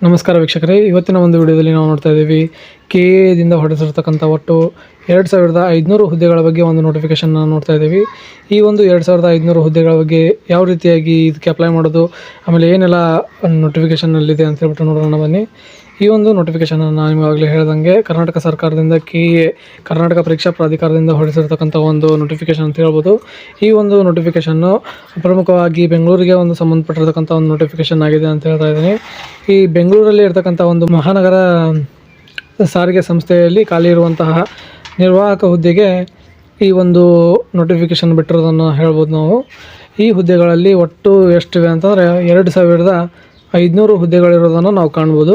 ನಮಸ್ಕಾರ ವೀಕ್ಷಕರೇ ಇವತ್ತಿನ ಒಂದು ವಿಡಿಯೋದಲ್ಲಿ ನಾವು ನೋಡ್ತಾ ಇದ್ದೀವಿ ಕೆ ಎದಿಂದ ಹೊಡೆಸಿರ್ತಕ್ಕಂಥ ಒಟ್ಟು ಎರಡು ಸಾವಿರದ ಐದುನೂರು ಹುದ್ದೆಗಳ ಬಗ್ಗೆ ಒಂದು ನೋಟಿಫಿಕೇಶನ್ ನೋಡ್ತಾ ಇದ್ದೀವಿ. ಈ ಒಂದು ಎರಡು ಸಾವಿರದ ಐದುನೂರು ಹುದ್ದೆಗಳ ಬಗ್ಗೆ ಯಾವ ರೀತಿಯಾಗಿ ಇದಕ್ಕೆ ಅಪ್ಲೈ ಮಾಡೋದು, ಆಮೇಲೆ ಏನೆಲ್ಲ ನೋಟಿಫಿಕೇಷನಲ್ಲಿದೆ ಅಂತ ಹೇಳ್ಬಿಟ್ಟು ನೋಡೋಣ ಬನ್ನಿ. ಈ ಒಂದು ನೋಟಿಫಿಕೇಶನ್ ನಾನು ನಿಮಗಾಗಲೇ ಹೇಳ್ದಂಗೆ ಕರ್ನಾಟಕ ಸರ್ಕಾರದಿಂದ ಕೆ ಎ, ಕರ್ನಾಟಕ ಪರೀಕ್ಷಾ ಪ್ರಾಧಿಕಾರದಿಂದ ಹೊರಡಿಸಿರ್ತಕ್ಕಂಥ ಒಂದು ನೋಟಿಫಿಕೇಶನ್ ಅಂತ ಹೇಳ್ಬೋದು. ಈ ಒಂದು ನೋಟಿಫಿಕೇಶನ್ನು ಪ್ರಮುಖವಾಗಿ ಬೆಂಗಳೂರಿಗೆ ಒಂದು ಸಂಬಂಧಪಟ್ಟಿರ್ತಕ್ಕಂಥ ಒಂದು ನೋಟಿಫಿಕೇಶನ್ ಆಗಿದೆ ಅಂತ ಹೇಳ್ತಾ ಇದ್ದೀನಿ. ಈ ಬೆಂಗಳೂರಲ್ಲಿ ಇರ್ತಕ್ಕಂಥ ಒಂದು ಮಹಾನಗರ ಸಾರಿಗೆ ಸಂಸ್ಥೆಯಲ್ಲಿ ಖಾಲಿ ಇರುವಂತಹ ನಿರ್ವಾಹಕ ಹುದ್ದೆಗೆ ಈ ಒಂದು ನೋಟಿಫಿಕೇಶನ್ ಬಿಟ್ಟಿರೋದನ್ನು ಹೇಳ್ಬೋದು ನಾವು. ಈ ಹುದ್ದೆಗಳಲ್ಲಿ ಒಟ್ಟು ಎಷ್ಟಿವೆ ಅಂತಂದರೆ ಎರಡು ಸಾವಿರದ ಐದುನೂರು ಹುದ್ದೆಗಳಿರೋದನ್ನು ನಾವು ಕಾಣ್ಬೋದು.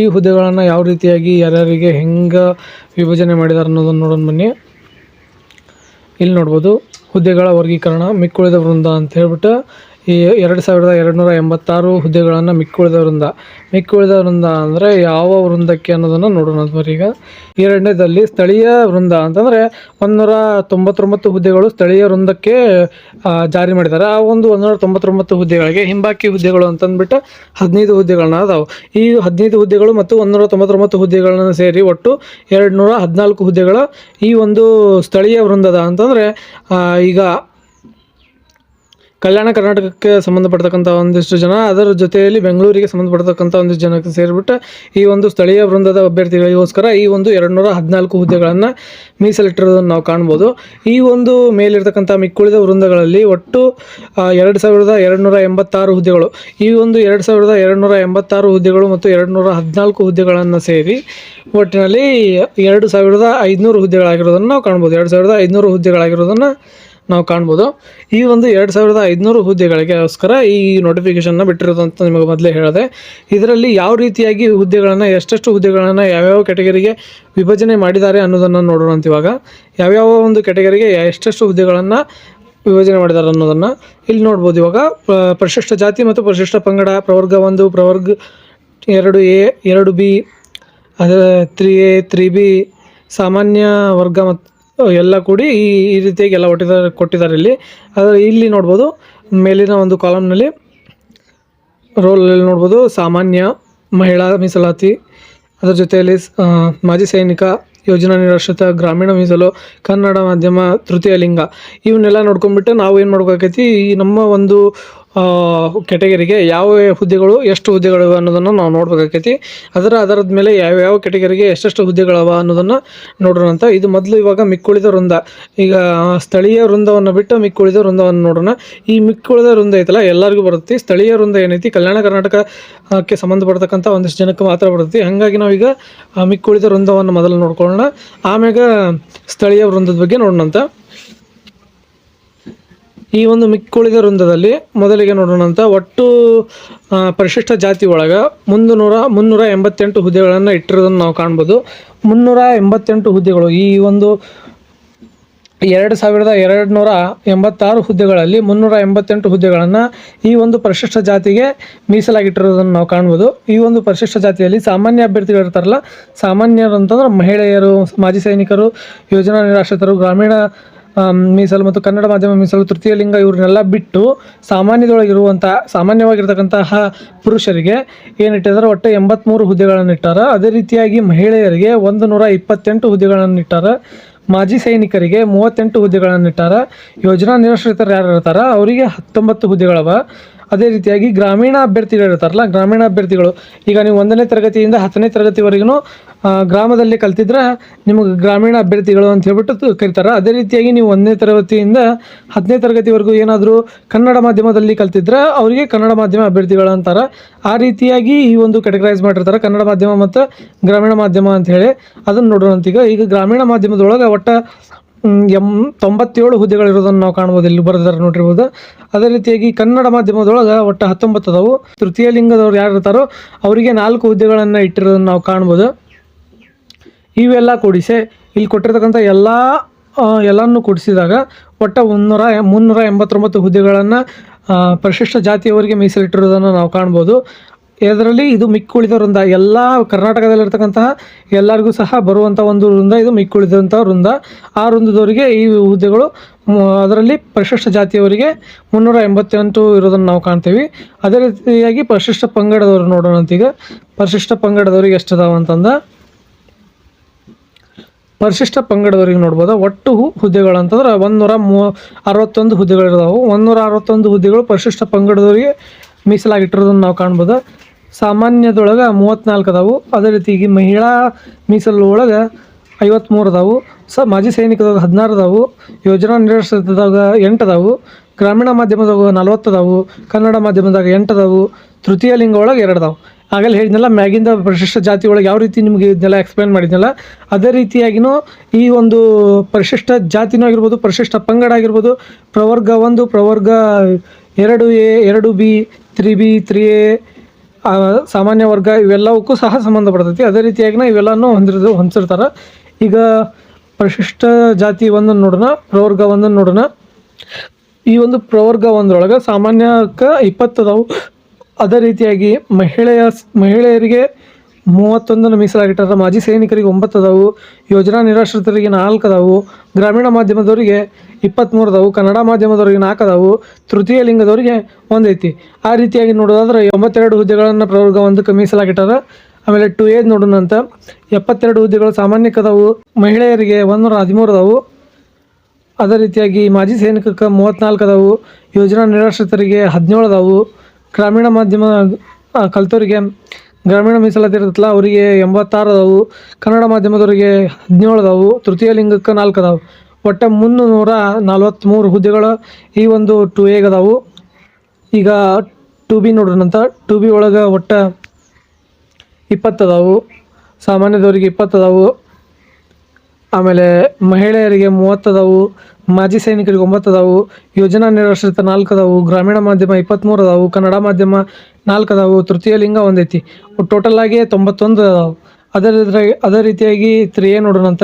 ಈ ಹುದ್ದೆಗಳನ್ನು ಯಾವ ರೀತಿಯಾಗಿ ಯಾರ್ಯಾರಿಗೆ ಹೆಂಗೆ ವಿಭಜನೆ ಮಾಡಿದ್ದಾರೆ ಅನ್ನೋದನ್ನು ನೋಡೋಣ ಬನ್ನಿ. ಇಲ್ಲಿ ನೋಡ್ಬೋದು, ಹುದ್ದೆಗಳ ವರ್ಗೀಕರಣ, ಮಿಕ್ಕುಳಿದ ವೃಂದ ಅಂತ ಹೇಳ್ಬಿಟ್ಟು ಈ ಎರಡು ಸಾವಿರದ ಎರಡು ನೂರ ಎಂಬತ್ತಾರು ಹುದ್ದೆಗಳನ್ನು ಮಿಕ್ಕುಳಿದ ವೃಂದ. ಮಿಕ್ಕುಳಿದ ವೃಂದ ಅಂದರೆ ಯಾವ ವೃಂದಕ್ಕೆ ಅನ್ನೋದನ್ನು ನೋಡೋಣ ಈಗ. ಎರಡನೇದಲ್ಲಿ ಸ್ಥಳೀಯ ವೃಂದ ಅಂತಂದರೆ ಒಂದೂರ ತೊಂಬತ್ತೊಂಬತ್ತು ಹುದ್ದೆಗಳು ಸ್ಥಳೀಯ ವೃಂದಕ್ಕೆ ಜಾರಿ ಮಾಡಿದ್ದಾರೆ. ಆ ಒಂದು ಒಂದೂರ ತೊಂಬತ್ತೊಂಬತ್ತು ಹುದ್ದೆಗಳಿಗೆ ಹಿಂಬಾಕಿ ಹುದ್ದೆಗಳು ಅಂತಂದ್ಬಿಟ್ಟು ಹದಿನೈದು ಹುದ್ದೆಗಳನ್ನ ಅದಾವೆ. ಈ ಹದಿನೈದು ಹುದ್ದೆಗಳು ಮತ್ತು ಒಂದೂರ ತೊಂಬತ್ತೊಂಬತ್ತು ಹುದ್ದೆಗಳನ್ನು ಸೇರಿ ಒಟ್ಟು ಎರಡು ನೂರ ಹದಿನಾಲ್ಕು ಹುದ್ದೆಗಳ ಈ ಒಂದು ಸ್ಥಳೀಯ ವೃಂದದ ಅಂತಂದರೆ ಈಗ ಕಲ್ಯಾಣ ಕರ್ನಾಟಕಕ್ಕೆ ಸಂಬಂಧಪಡ್ತಕ್ಕಂಥ ಒಂದಿಷ್ಟು ಜನ, ಅದರ ಜೊತೆಯಲ್ಲಿ ಬೆಂಗಳೂರಿಗೆ ಸಂಬಂಧಪಡ್ತಕ್ಕಂಥ ಒಂದಿಷ್ಟು ಜನಕ್ಕೆ ಸೇರಿಬಿಟ್ಟು ಈ ಒಂದು ಸ್ಥಳೀಯ ವೃಂದದ ಅಭ್ಯರ್ಥಿಗಳಿಗೋಸ್ಕರ ಈ ಒಂದು ಎರಡು ನೂರ ಹದಿನಾಲ್ಕು ಹುದ್ದೆಗಳನ್ನು ಮೀಸಲಿಟ್ಟಿರೋದನ್ನು ನಾವು ಕಾಣ್ಬೋದು. ಈ ಒಂದು ಮೇಲಿರ್ತಕ್ಕಂಥ ಮಿಕ್ಕುಳಿದ ವೃಂದಗಳಲ್ಲಿ ಒಟ್ಟು ಎರಡು ಸಾವಿರದ ಎರಡು ನೂರ ಎಂಬತ್ತಾರು ಹುದ್ದೆಗಳು. ಈ ಒಂದು ಎರಡು ಸಾವಿರದ ಎರಡು ನೂರ ಎಂಬತ್ತಾರು ಹುದ್ದೆಗಳು ಮತ್ತು ಎರಡು ನೂರ ಹದಿನಾಲ್ಕು ಹುದ್ದೆಗಳನ್ನು ಸೇರಿ ಒಟ್ಟಿನಲ್ಲಿ ಎರಡು ಸಾವಿರದ ಐದುನೂರು ಹುದ್ದೆಗಳಾಗಿರೋದನ್ನು ನಾವು ಕಾಣ್ಬೋದು. ಎರಡು ಸಾವಿರದ ಐದುನೂರು ಹುದ್ದೆಗಳಾಗಿರೋದನ್ನು ನಾವು ಕಾಣ್ಬೋದು. ಈ ಒಂದು ಎರಡು ಸಾವಿರದ ಐದುನೂರು ಹುದ್ದೆಗಳಿಗೋಸ್ಕರ ಈ ನೋಟಿಫಿಕೇಶನ್ನ ಬಿಟ್ಟಿರೋದು ಅಂತ ನಿಮಗೆ ಮೊದಲೇ ಹೇಳಿದೆ. ಇದರಲ್ಲಿ ಯಾವ ರೀತಿಯಾಗಿ ಹುದ್ದೆಗಳನ್ನು, ಎಷ್ಟೆಷ್ಟು ಹುದ್ದೆಗಳನ್ನು ಯಾವ್ಯಾವ ಕೆಟಗರಿಗೆ ವಿಭಜನೆ ಮಾಡಿದ್ದಾರೆ ಅನ್ನೋದನ್ನು ನೋಡೋಣ ಇವಾಗ. ಯಾವ್ಯಾವ ಒಂದು ಕೆಟಗರಿಗೆ ಎಷ್ಟೆಷ್ಟು ಹುದ್ದೆಗಳನ್ನು ವಿಭಜನೆ ಮಾಡಿದ್ದಾರೆ ಅನ್ನೋದನ್ನು ಇಲ್ಲಿ ನೋಡ್ಬೋದು ಇವಾಗ. ಪರಿಶಿಷ್ಟ ಜಾತಿ ಮತ್ತು ಪರಿಶಿಷ್ಟ ಪಂಗಡ, ಪ್ರವರ್ಗ ಒಂದು, ಪ್ರವರ್ಗ ಎರಡು ಎ, ಎರಡು ಬಿ ಅದರ ತ್ರೀ ಎ, ತ್ರೀ ಬಿ, ಸಾಮಾನ್ಯ ವರ್ಗ ಮತ್ತು ಎಲ್ಲ ಕೂಡಿ ಈ ಈ ರೀತಿಯಾಗಿ ಎಲ್ಲ ಒಟ್ಟಿದ್ದಾರೆ, ಕೊಟ್ಟಿದ್ದಾರೆ ಇಲ್ಲಿ. ಆದರೆ ಇಲ್ಲಿ ನೋಡ್ಬೋದು, ಮೇಲಿನ ಒಂದು ಕಾಲಮ್ನಲ್ಲಿ ರೋಲಲ್ಲಿ ನೋಡ್ಬೋದು, ಸಾಮಾನ್ಯ ಮಹಿಳಾ ಮೀಸಲಾತಿ, ಅದರ ಜೊತೆಯಲ್ಲಿ ಮಾಜಿ ಸೈನಿಕ, ಯೋಜನಾ ನಿರಾಶ್ರಿತ ಗ್ರಾಮೀಣ ಮೀಸಲು, ಕನ್ನಡ ಮಾಧ್ಯಮ, ತೃತೀಯ ಲಿಂಗ. ಇವನ್ನೆಲ್ಲ ನೋಡ್ಕೊಂಬಿಟ್ಟು ನಾವು ಏನು ಮಾಡ್ಬೇಕಾಗೈತಿ, ಈ ನಮ್ಮ ಒಂದು ಕೆಟಗರಿಗೆ ಯಾವ ಹುದ್ದೆಗಳು, ಎಷ್ಟು ಹುದ್ದೆಗಳು ಅನ್ನೋದನ್ನು ನಾವು ನೋಡ್ಬೇಕಾಗೈತಿ ಅದರ ಆಧಾರದ ಮೇಲೆ ಯಾವ್ಯಾವ ಕೆಟಗರಿಗೆ ಎಷ್ಟೆಷ್ಟು ಹುದ್ದೆಗಳವ ಅನ್ನೋದನ್ನು ನೋಡೋಣ ಅಂತ. ಇದು ಮೊದಲು ಇವಾಗ ಮಿಕ್ಕುಳಿದ ವೃಂದ. ಈಗ ಸ್ಥಳೀಯ ವೃಂದವನ್ನು ಬಿಟ್ಟು ಮಿಕ್ಕುಳಿದ ವೃಂದವನ್ನು ನೋಡೋಣ. ಈ ಮಿಕ್ಕುಳಿದ ವೃಂದ ಐತಲ್ಲ, ಎಲ್ಲರಿಗೂ ಬರುತ್ತೆ. ಸ್ಥಳೀಯ ವೃಂದ ಏನೈತಿ? ಕಲ್ಯಾಣ ಕರ್ನಾಟಕಕ್ಕೆ ಸಂಬಂಧಪಡ್ತಕ್ಕಂಥ ಒಂದಿಷ್ಟು ಜನಕ್ಕೆ ಮಾತ್ರ ಬರುತ್ತೆ. ಹಾಗಾಗಿ ನಾವೀಗ ಮಿಕ್ಕುಳಿದ ವೃಂದವನ್ನು ಮೊದಲು ನೋಡ್ಕೊಳ್ಳೋಣ. ಆಮ್ಯಾಗ ಸ್ಥಳೀಯ ವೃಂದದ ಬಗ್ಗೆ ನೋಡೋಣ ಅಂತ. ಈ ಒಂದು ಮಿಕ್ಕುಳಿದ ವೃಂದದಲ್ಲಿ ಮೊದಲಿಗೆ ನೋಡೋಣ ಅಂತ ಒಟ್ಟು ಪರಿಶಿಷ್ಟ ಜಾತಿ ಒಳಗೆ ಮುನ್ನೂರ ಮುನ್ನೂರ ಎಂಬತ್ತೆಂಟು ಹುದ್ದೆಗಳನ್ನು ಇಟ್ಟಿರೋದನ್ನು ನಾವು ಕಾಣ್ಬೋದು. ಮುನ್ನೂರ ಎಂಬತ್ತೆಂಟು ಹುದ್ದೆಗಳು ಈ ಒಂದು ಎರಡು ಸಾವಿರದ ಎರಡು ನೂರ ಎಂಬತ್ತಾರು ಹುದ್ದೆಗಳಲ್ಲಿ ಮುನ್ನೂರ ಎಂಬತ್ತೆಂಟು ಹುದ್ದೆಗಳನ್ನು ಈ ಒಂದು ಪರಿಶಿಷ್ಟ ಜಾತಿಗೆ ಮೀಸಲಾಗಿಟ್ಟಿರೋದನ್ನು ನಾವು ಕಾಣ್ಬೋದು. ಈ ಒಂದು ಪರಿಶಿಷ್ಟ ಜಾತಿಯಲ್ಲಿ ಸಾಮಾನ್ಯ ಅಭ್ಯರ್ಥಿಗಳು ಇರ್ತಾರಲ್ಲ, ಸಾಮಾನ್ಯರು ಅಂತಂದ್ರೆ ಮಹಿಳೆಯರು, ಮಾಜಿ ಸೈನಿಕರು, ಯೋಜನಾ ನಿರಾಶ್ರಿತರು, ಗ್ರಾಮೀಣ ಮೀಸಲು ಮತ್ತು ಕನ್ನಡ ಮಾಧ್ಯಮ ಮೀಸಲು, ತೃತೀಯ ಲಿಂಗ ಇವ್ರನ್ನೆಲ್ಲ ಬಿಟ್ಟು ಸಾಮಾನ್ಯದೊಳಗಿರುವಂಥ ಸಾಮಾನ್ಯವಾಗಿರ್ತಕ್ಕಂತಹ ಪುರುಷರಿಗೆ ಏನಿಟ್ಟಿದ್ದಾರೆ ಒಟ್ಟು ಎಂಬತ್ತ್ಮೂರು ಹುದ್ದೆಗಳನ್ನು ಇಟ್ಟಾರ. ಅದೇ ರೀತಿಯಾಗಿ ಮಹಿಳೆಯರಿಗೆ ಒಂದು ನೂರ ಇಪ್ಪತ್ತೆಂಟು ಹುದ್ದೆಗಳನ್ನು ಇಟ್ಟಾರ. ಮಾಜಿ ಸೈನಿಕರಿಗೆ ಮೂವತ್ತೆಂಟು ಹುದ್ದೆಗಳನ್ನು ಇಟ್ಟಾರ. ಯೋಜನಾ ನಿರಾಶ್ರಿತರು ಯಾರು ಇರ್ತಾರ? ಅವರಿಗೆ ಹತ್ತೊಂಬತ್ತು ಹುದ್ದೆಗಳವ. ಅದೇ ರೀತಿಯಾಗಿ ಗ್ರಾಮೀಣ ಅಭ್ಯರ್ಥಿಗಳು ಇರ್ತಾರಲ್ಲ ಗ್ರಾಮೀಣ ಅಭ್ಯರ್ಥಿಗಳು ಈಗ ನೀವು ಒಂದನೇ ತರಗತಿಯಿಂದ ಹತ್ತನೇ ತರಗತಿವರೆಗೂ ಗ್ರಾಮದಲ್ಲಿ ಕಲ್ತಿದ್ರೆ ನಿಮಗೆ ಗ್ರಾಮೀಣ ಅಭ್ಯರ್ಥಿಗಳು ಅಂತ ಹೇಳ್ಬಿಟ್ಟು ಕರಿತಾರ. ಅದೇ ರೀತಿಯಾಗಿ ನೀವು ಒಂದನೇ ತರಗತಿಯಿಂದ ಹತ್ತನೇ ತರಗತಿವರೆಗೂ ಏನಾದರೂ ಕನ್ನಡ ಮಾಧ್ಯಮದಲ್ಲಿ ಕಲ್ತಿದ್ರೆ ಅವರಿಗೆ ಕನ್ನಡ ಮಾಧ್ಯಮ ಅಭ್ಯರ್ಥಿಗಳು ಅಂತಾರೆ. ಆ ರೀತಿಯಾಗಿ ಈ ಒಂದು ಕೆಟಗರೈಸ್ ಮಾಡಿರ್ತಾರೆ. ಕನ್ನಡ ಮಾಧ್ಯಮ ಮತ್ತು ಗ್ರಾಮೀಣ ಮಾಧ್ಯಮ ಅಂತ ಹೇಳಿ ಅದನ್ನು ನೋಡೋಣ ಅಂತ ಈಗ. ಗ್ರಾಮೀಣ ಮಾಧ್ಯಮದೊಳಗೆ ಒಟ್ಟ ಎಂ, ತೊಂಬತ್ತೇಳು ಹುದ್ದೆಗಳಿರೋದನ್ನು ನಾವು ಕಾಣ್ಬೋದು. ಇಲ್ಲಿ ಬರೆದಾರೆ ನೋಡಿರ್ಬೋದು. ಅದೇ ರೀತಿಯಾಗಿ ಕನ್ನಡ ಮಾಧ್ಯಮದೊಳಗೆ ಒಟ್ಟು ಹತ್ತೊಂಬತ್ತು ಅದಾವು. ತೃತೀಯ ಲಿಂಗದವ್ರು ಯಾರು ಇರ್ತಾರೋ ಅವರಿಗೆ ನಾಲ್ಕು ಹುದ್ದೆಗಳನ್ನು ಇಟ್ಟಿರೋದನ್ನು ನಾವು ಕಾಣ್ಬೋದು. ಇವೆಲ್ಲ ಕೂಡಿಸಿ ಇಲ್ಲಿ ಕೊಟ್ಟಿರ್ತಕ್ಕಂಥ ಎಲ್ಲ ಎಲ್ಲನೂ ಕೂಡಿಸಿದಾಗ ಒಟ್ಟು ಮುನ್ನೂರ ಮುನ್ನೂರ ಎಂಬತ್ತೊಂಬತ್ತು ಹುದ್ದೆಗಳನ್ನು ಪರಿಶಿಷ್ಟ ಜಾತಿಯವರಿಗೆ ಮೀಸಲಿಟ್ಟಿರೋದನ್ನು ನಾವು ಕಾಣ್ಬೋದು. ಇದರಲ್ಲಿ ಇದು ಮಿಕ್ಕುಳಿದ ವೃಂದ ಎಲ್ಲ ಕರ್ನಾಟಕದಲ್ಲಿರ್ತಕ್ಕಂತಹ ಎಲ್ಲರಿಗೂ ಸಹ ಬರುವಂಥ ಒಂದು ವೃಂದ ಇದು ಮಿಕ್ಕುಳಿದಂಥ ವೃಂದ. ಆ ವೃಂದದವರಿಗೆ ಈ ಹುದ್ದೆಗಳು ಅದರಲ್ಲಿ ಪರಿಶಿಷ್ಟ ಜಾತಿಯವರಿಗೆ ಮುನ್ನೂರ ಎಂಬತ್ತೆಂಟು ಇರೋದನ್ನು ನಾವು ಕಾಣ್ತೀವಿ. ಅದೇ ರೀತಿಯಾಗಿ ಪರಿಶಿಷ್ಟ ಪಂಗಡದವರು ನೋಡೋಣ ಅಂತೀಗ ಪರಿಶಿಷ್ಟ ಪಂಗಡದವ್ರಿಗೆ ಎಷ್ಟು ಅದಾವ ಅಂತಂದ ಪರಿಶಿಷ್ಟ ಪಂಗಡದವರಿಗೆ ನೋಡ್ಬೋದು? ಒಟ್ಟು ಹುದ್ದೆಗಳು ಅಂತಂದ್ರೆ ಒಂದೂರ ಮೂ ಅರವತ್ತೊಂದು ಹುದ್ದೆಗಳಿದಾವೆ. ಒಂದೂರ ಅರವತ್ತೊಂದು ಹುದ್ದೆಗಳು ಪರಿಶಿಷ್ಟ ಪಂಗಡದವರಿಗೆ ಮೀಸಲಾಗಿಟ್ಟಿರೋದನ್ನು ನಾವು ಕಾಣ್ಬೋದು? ಸಾಮಾನ್ಯದೊಳಗೆ ಮೂವತ್ತ್ನಾಲ್ಕು ಅದಾವು. ಅದೇ ರೀತಿ ಈಗ ಮಹಿಳಾ ಮೀಸಲು ಒಳಗೆ ಐವತ್ತ್ಮೂರು ಅದಾವು. ಸ ಮಾಜಿ ಸೈನಿಕದಾಗ ಹದಿನಾರು ಅದಾವು. ಯೋಜನಾ ನಿರಾಶ್ರಿತದಾಗ ಎಂಟು ಅದಾವು. ಗ್ರಾಮೀಣ ಮಾಧ್ಯಮದಾಗ ನಲ್ವತ್ತು ಅದಾವು. ಕನ್ನಡ ಮಾಧ್ಯಮದಾಗ ಎಂಟು ಅದಾವು. ತೃತೀಯ ಲಿಂಗ ಒಳಗೆ ಎರಡು ಅದಾವು. ಆಗಲೇ ಹೇಳಿದ್ನಲ್ಲ, ಮ್ಯಾಗಿಂದ ಪರಿಶಿಷ್ಟ ಜಾತಿ ಒಳಗೆ ಯಾವ ರೀತಿ ನಿಮಗೆ ಇದನ್ನೆಲ್ಲ ಎಕ್ಸ್ಪ್ಲೇನ್ ಮಾಡಿದ್ನಲ್ಲ, ಅದೇ ರೀತಿಯಾಗಿನೂ ಈ ಒಂದು ಪರಿಶಿಷ್ಟ ಜಾತಿನೂ ಆಗಿರ್ಬೋದು, ಪರಿಶಿಷ್ಟ ಪಂಗಡ ಆಗಿರ್ಬೋದು, ಪ್ರವರ್ಗ ಒಂದು, ಪ್ರವರ್ಗ ಎರಡು ಎ, ಎರಡು B, three B, three A ಸಾಮಾನ್ಯ ವರ್ಗ ಇವೆಲ್ಲವಕ್ಕೂ ಸಹ ಸಂಬಂಧಪಡ್ತೈತಿ ಅದೇ ರೀತಿಯಾಗಿನ ಇವೆಲ್ಲನೂ ಹೊಂದಿರೋದು ಹೊಂದಿರ್ತಾರೆ ಈಗ ಪರಿಶಿಷ್ಟ ಜಾತಿ ಒಂದನ್ನು ನೋಡೋಣ, ಪ್ರವರ್ಗ ಒಂದನ್ನು ನೋಡೋಣ. ಈ ಒಂದು ಪ್ರವರ್ಗ ಒಂದರೊಳಗೆ ಸಾಮಾನ್ಯಕ್ಕೆ ಇಪ್ಪತ್ತದವು ಅದೇ ರೀತಿಯಾಗಿ ಮಹಿಳೆಯ ಮಹಿಳೆಯರಿಗೆ ಮೂವತ್ತೊಂದನ್ನು ಮೀಸಲಾಗಿಟ್ಟಾರೆ ಮಾಜಿ ಸೈನಿಕರಿಗೆ ಒಂಬತ್ತು ಅದಾವು, ಯೋಜನಾ ನಿರಾಶ್ರಿತರಿಗೆ ನಾಲ್ಕು ಅದಾವು, ಗ್ರಾಮೀಣ ಮಾಧ್ಯಮದವರಿಗೆ ಇಪ್ಪತ್ತ್ಮೂರು ಅದಾವು, ಕನ್ನಡ ಮಾಧ್ಯಮದವರಿಗೆ ನಾಲ್ಕು ಅದಾವು, ತೃತೀಯ ಲಿಂಗದವರಿಗೆ ಒಂದೈತಿ ಆ ರೀತಿಯಾಗಿ ನೋಡೋದಾದ್ರೆ ಎಂಬತ್ತೆರಡು ಹುದ್ದೆಗಳನ್ನು ಪ್ರವರ್ಗ ಒಂದಕ್ಕೆ ಮೀಸಲಾಗಿಟ್ಟಾರೆ ಆಮೇಲೆ ಟು ಏಜ್ ನೋಡೋಣ ಅಂತ. ಎಪ್ಪತ್ತೆರಡು ಹುದ್ದೆಗಳು ಸಾಮಾನ್ಯಕ್ಕೆ ಅದಾವು, ಮಹಿಳೆಯರಿಗೆ ಒಂದೂರ ಹದಿಮೂರು ಅದಾವು. ಅದೇ ರೀತಿಯಾಗಿ ಮಾಜಿ ಸೈನಿಕಕ್ಕೆ ಮೂವತ್ತ್ನಾಲ್ಕು ಅದಾವು, ಯೋಜನಾ ನಿರಾಶ್ರಿತರಿಗೆ ಹದಿನೇಳು ಅದಾವು. ಗ್ರಾಮೀಣ ಮಾಧ್ಯಮ ಆ, ಗ್ರಾಮೀಣ ಮೀಸಲಾತಿ ಇರುತ್ತಲ್ಲ ಅವರಿಗೆ ಎಂಬತ್ತಾರು ಅದಾವು ಕನ್ನಡ ಮಾಧ್ಯಮದವರಿಗೆ ಹದಿನೇಳು ಅದಾವು ತೃತೀಯ ಲಿಂಗಕ್ಕೆ ನಾಲ್ಕು ಅದಾವು ಒಟ್ಟು ಮುನ್ನೂರ ನಲ್ವತ್ತ್ಮೂರು ಹುದ್ದೆಗಳು ಈ ಒಂದು ಟು ಎಗ್ ಅದಾವು ಈಗ ಟು ಬಿ ನೋಡ್ರನಂತ ಟು ಬಿ ಒಳಗೆ ಒಟ್ಟು ಇಪ್ಪತ್ತದಾವು. ಸಾಮಾನ್ಯದವರಿಗೆ ಇಪ್ಪತ್ತು ಅದಾವು ಆಮೇಲೆ ಮಹಿಳೆಯರಿಗೆ ಮೂವತ್ತು ಅದಾವು, ಮಾಜಿ ಸೈನಿಕರಿಗೆ ಒಂಬತ್ತು ಅದಾವು, ಯೋಜನಾ ನಿರಾಶ್ರಿತ ನಾಲ್ಕು ಅದಾವು, ಗ್ರಾಮೀಣ ಮಾಧ್ಯಮ ಇಪ್ಪತ್ತ್ಮೂರು ಅದಾವು, ಕನ್ನಡ ಮಾಧ್ಯಮ ನಾಲ್ಕು ಅದಾವು, ತೃತೀಯ ಲಿಂಗ ಒಂದೈತಿ. ಟೋಟಲ್ ಆಗಿ ತೊಂಬತ್ತೊಂದು ಅದಾವು. ಅದರ ಅದೇ ರೀತಿಯಾಗಿ ತ್ರೀ ಎ ನೋಡೋಣಂತ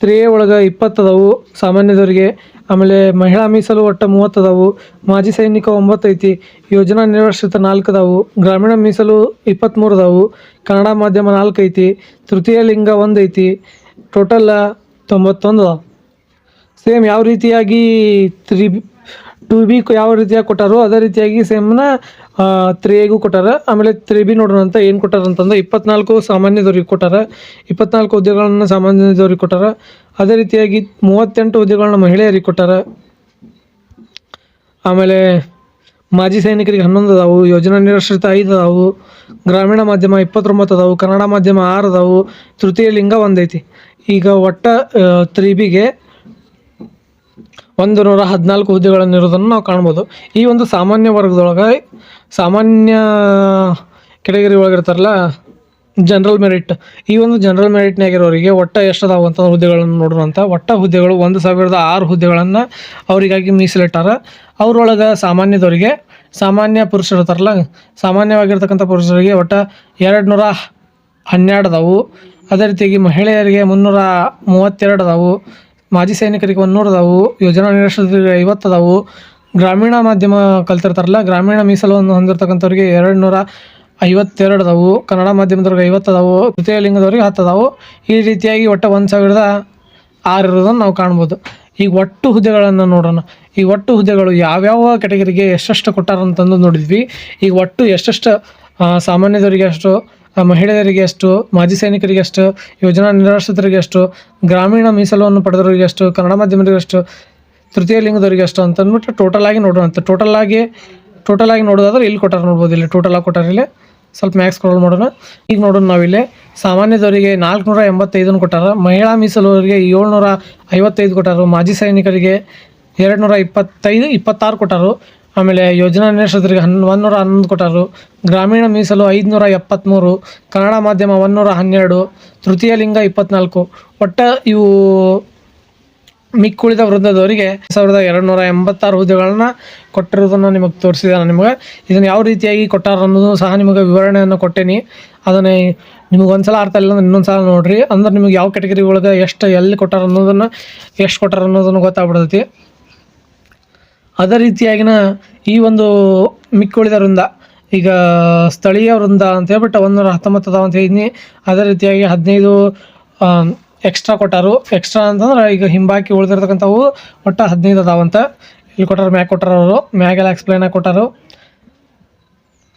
ತ್ರೀ ಒಳಗೆ ಇಪ್ಪತ್ತು ಅದಾವು ಸಾಮಾನ್ಯದವರಿಗೆ. ಆಮೇಲೆ ಮಹಿಳಾ ಮೀಸಲು ಒಟ್ಟು ಮೂವತ್ತು ಅದಾವು, ಮಾಜಿ ಸೈನಿಕ ಒಂಬತ್ತು ಐತಿ, ಯೋಜನಾ ನಿರಾಶ್ರಿತ ನಾಲ್ಕು ಅದಾವು, ಗ್ರಾಮೀಣ ಮೀಸಲು ಇಪ್ಪತ್ತ್ಮೂರು ಅದಾವು, ಕನ್ನಡ ಮಾಧ್ಯಮ ನಾಲ್ಕು ಐತಿ, ತೃತೀಯ ಲಿಂಗ ಒಂದು ಐತಿ ಟೋಟಲ್ ತೊಂಬತ್ತೊಂದು. ಸೇಮ್ ಯಾವ ರೀತಿಯಾಗಿ ತ್ರೀ ಟು ಬಿ ಯಾವ ರೀತಿಯಾಗಿ ಕೊಟ್ಟಾರೋ ಅದೇ ರೀತಿಯಾಗಿ ಸೇಮ್ನ ತ್ರೀ ಎಗೂ ಕೊಟ್ಟಾರ. ಆಮೇಲೆ ತ್ರೀ ಬಿ ನೋಡೋಣ ಅಂತ ಏನು ಕೊಟ್ಟಾರ ಅಂತಂದ್ರೆ ಇಪ್ಪತ್ನಾಲ್ಕು ಸಾಮಾನ್ಯದವ್ರಿಗೆ ಕೊಟ್ಟಾರ. ಇಪ್ಪತ್ನಾಲ್ಕು ಹುದ್ದೆಗಳನ್ನು ಸಾಮಾನ್ಯದವ್ರಿಗೆ ಕೊಟ್ಟಾರ. ಅದೇ ರೀತಿಯಾಗಿ ಮೂವತ್ತೆಂಟು ಹುದ್ದೆಗಳನ್ನ ಮಹಿಳೆಯರಿಗೆ ಕೊಟ್ಟಾರ. ಆಮೇಲೆ ಮಾಜಿ ಸೈನಿಕರಿಗೆ ಹನ್ನೊಂದು ಅದಾವು, ಯೋಜನಾ ನಿರಾಶ್ರಿತ ಐದು ಅದಾವು, ಗ್ರಾಮೀಣ ಮಾಧ್ಯಮ ಇಪ್ಪತ್ತೊಂಬತ್ತು ಅದಾವು, ಕನ್ನಡ ಮಾಧ್ಯಮ ಆರು ಅದಾವು, ತೃತೀಯ ಲಿಂಗ ಒಂದೈತಿ. ಈಗ ಒಟ್ಟ ತ್ರೀ ಬಿಗೆ ಒಂದು ನೂರ ಹದಿನಾಲ್ಕು ಹುದ್ದೆಗಳನ್ನು ಇರೋದನ್ನು ನಾವು ಕಾಣ್ಬೋದು. ಈ ಒಂದು ಸಾಮಾನ್ಯ ವರ್ಗದೊಳಗೆ, ಸಾಮಾನ್ಯ ಕೆಟಗರಿ ಒಳಗಿರ್ತಾರಲ್ಲ ಜನರಲ್ ಮೆರಿಟ್, ಈ ಒಂದು ಜನರಲ್ ಮೆರಿಟ್ನಾಗಿರೋರಿಗೆ ಒಟ್ಟ ಎಷ್ಟು ಅದಾವ ಅಂತ ಹುದ್ದೆಗಳನ್ನು ನೋಡೋಣ ಒಟ್ಟ ಹುದ್ದೆಗಳು ಒಂದು ಸಾವಿರದ ಆರು ಹುದ್ದೆಗಳನ್ನು ಅವರಿಗಾಗಿ ಮೀಸಲಿಟ್ಟಾರ. ಅವರೊಳಗೆ ಸಾಮಾನ್ಯದವರಿಗೆ, ಸಾಮಾನ್ಯ ಪುರುಷರು ಇರ್ತಾರಲ್ಲ, ಸಾಮಾನ್ಯವಾಗಿರ್ತಕ್ಕಂಥ ಪುರುಷರಿಗೆ ಒಟ್ಟ ಎರಡು ನೂರ ಹನ್ನೆರಡು ಅದಾವು ಅದೇ ರೀತಿಯಾಗಿ ಮಹಿಳೆಯರಿಗೆ ಮುನ್ನೂರ ಮೂವತ್ತೆರಡು ಅದಾವು ಮಾಜಿ ಸೈನಿಕರಿಗೆ ಒಂದೂರು ಅದಾವು ಯೋಜನಾ ನಿರಾಶ್ರಿತರಿಗೆ ಐವತ್ತು ಅದಾವು. ಗ್ರಾಮೀಣ ಮಾಧ್ಯಮ ಕಲ್ತಿರ್ತಾರಲ್ಲ ಗ್ರಾಮೀಣ ಮೀಸಲನ್ನು ಹೊಂದಿರತಕ್ಕಂಥವ್ರಿಗೆ ಎರಡು ನೂರ ಐವತ್ತೆರಡು ಅದಾವು ಕನ್ನಡ ಮಾಧ್ಯಮದವ್ರಿಗೆ ಐವತ್ತು ಅದಾವು ತೃತೀಯ ಲಿಂಗದವ್ರಿಗೆ ಹತ್ತು ಅದಾವು. ಈ ರೀತಿಯಾಗಿ ಒಟ್ಟು ಒಂದು ಸಾವಿರದ ಆರು ಇರೋದನ್ನು ನಾವು ಕಾಣ್ಬೋದು. ಈಗ ಒಟ್ಟು ಹುದ್ದೆಗಳನ್ನು ನೋಡೋಣ. ಈ ಒಟ್ಟು ಹುದ್ದೆಗಳು ಯಾವ್ಯಾವ ಕೆಟಗರಿಗೆ ಎಷ್ಟೆಷ್ಟು ಕೊಟ್ಟಾರಂತಂದು ನೋಡಿದ್ವಿ. ಈಗ ಒಟ್ಟು ಎಷ್ಟೆಷ್ಟು ಸಾಮಾನ್ಯದವರಿಗೆ ಎಷ್ಟು ಆ, ಮಹಿಳೆಯರಿಗೆ ಎಷ್ಟು ಮಾಜಿ ಸೈನಿಕರಿಗೆ ಎಷ್ಟು ಯೋಜನಾ ನಿರಾಶ್ರಿತರಿಗೆ ಎಷ್ಟು ಗ್ರಾಮೀಣ ಮೀಸಲನ್ನು ಪಡೆದವರಿಗೆ ಎಷ್ಟು ಕನ್ನಡ ಮಾಧ್ಯಮರಿಗೆ ಎಷ್ಟು ತೃತೀಯ ಲಿಂಗದವರಿಗೆ ಎಷ್ಟು ಅಂತ ಅಂದ್ಬಿಟ್ಟು ಟೋಟಲ್ ಆಗಿ ನೋಡೋಣ ಅಂತ. ಟೋಟಲ್ ಆಗಿ ಟೋಟಲ್ ಆಗಿ ನೋಡೋದಾದ್ರೆ ಇಲ್ಲಿ ಕೊಟ್ಟಾರ ನೋಡ್ಬೋದು ಇಲ್ಲಿ. ಟೋಟಲ್ ಆಗಿ ಕೊಟ್ಟಾರ ಇಲ್ಲಿ. ಸ್ವಲ್ಪ ಮ್ಯಾಕ್ಸ್ ಸ್ಕ್ರೋಲ್ ಮಾಡೋಣ. ಈಗ ನೋಡೋಣ ನಾವಿಲ್ಲಿ ಸಾಮಾನ್ಯದವರಿಗೆ ನಾಲ್ಕುನೂರ ಎಂಬತ್ತೈದನ್ನು ಕೊಟ್ಟಾರ. ಮಹಿಳಾ ಮೀಸಲುವರಿಗೆ ಏಳ್ನೂರ ಐವತ್ತೈದು ಕೊಟ್ಟಾರು. ಮಾಜಿ ಸೈನಿಕರಿಗೆ ಎರಡು ನೂರ ಇಪ್ಪತ್ತೈದು, ಇಪ್ಪತ್ತಾರು ಕೊಟ್ಟಾರು. ಆಮೇಲೆ ಯೋಜನಾ ನಿರ್ದೇಶಕರಿಗೆ ಹನ್ ಒಂದೂರ ಹನ್ನೊಂದು ಕೊಟ್ಟರು ಗ್ರಾಮೀಣ ಮೀಸಲು ಐದುನೂರ ಎಪ್ಪತ್ತ್ಮೂರು ಕನ್ನಡ ಮಾಧ್ಯಮ ಒಂದೂರ ಹನ್ನೆರಡು, ತೃತೀಯ ಲಿಂಗ ಇಪ್ಪತ್ನಾಲ್ಕು. ಒಟ್ಟು ಇವು ಮಿಕ್ಕುಳಿದ ವೃದ್ಧದವರಿಗೆ ಸಾವಿರದ ಎರಡು ನೂರ ಎಂಬತ್ತಾರು ಹುದ್ದೆಗಳನ್ನು ಕೊಟ್ಟಿರೋದನ್ನು ನಿಮಗೆ ತೋರಿಸಿದೆ ನಾನು ನಿಮಗೆ. ಇದನ್ನು ಯಾವ ರೀತಿಯಾಗಿ ಕೊಟ್ಟಾರ ಅನ್ನೋದು ಸಹ ನಿಮಗೆ ವಿವರಣೆಯನ್ನು ಕೊಟ್ಟೇನಿ. ಅದನ್ನು ನಿಮಗೆ ಒಂದು ಸಲ ಅರ್ಥ ಇಲ್ಲ ಅಂದ್ರೆ ಇನ್ನೊಂದು ಸಲ ನೋಡಿರಿ. ಅಂದ್ರೆ ನಿಮಗೆ ಯಾವ ಕೆಟಗರಿ ಒಳಗೆ ಎಷ್ಟು ಎಲ್ಲಿ ಕೊಟ್ಟಾರ ಅನ್ನೋದನ್ನು, ಎಷ್ಟು ಕೊಟ್ಟಾರ ಅನ್ನೋದನ್ನು ಗೊತ್ತಾಗ್ಬಿಡ್ತೈತಿ. ಅದೇ ರೀತಿಯಾಗಿನ ಈ ಒಂದು ಮಿಕ್ಕುಳಿದ ವೃಂದ, ಈಗ ಸ್ಥಳೀಯ ವೃಂದ ಅಂತ ಹೇಳ್ಬಿಟ್ಟು ಒಂದೂರ ಹತ್ತೊಂಬತ್ತು ಅಂತ ಹೇಳಿದ್ನಿ. ಅದೇ ರೀತಿಯಾಗಿ ಹದಿನೈದು ಎಕ್ಸ್ಟ್ರಾ ಕೊಟ್ಟಾರು. ಎಕ್ಸ್ಟ್ರಾ ಅಂತಂದ್ರೆ ಈಗ ಹಿಂಬಾಕಿ ಉಳಿದಿರ್ತಕ್ಕಂಥವು ಒಟ್ಟು ಹದಿನೈದು ಅದಾವಂತ ಇಲ್ಲಿ ಕೊಟ್ಟಾರ, ಮ್ಯಾಗ್ ಕೊಟ್ಟಾರ ಅವರು. ಮ್ಯಾಗೆಲ್ಲ ಎಕ್ಸ್ಪ್ಲೈನ್ ಆಗಿ ಕೊಟ್ಟಾರು.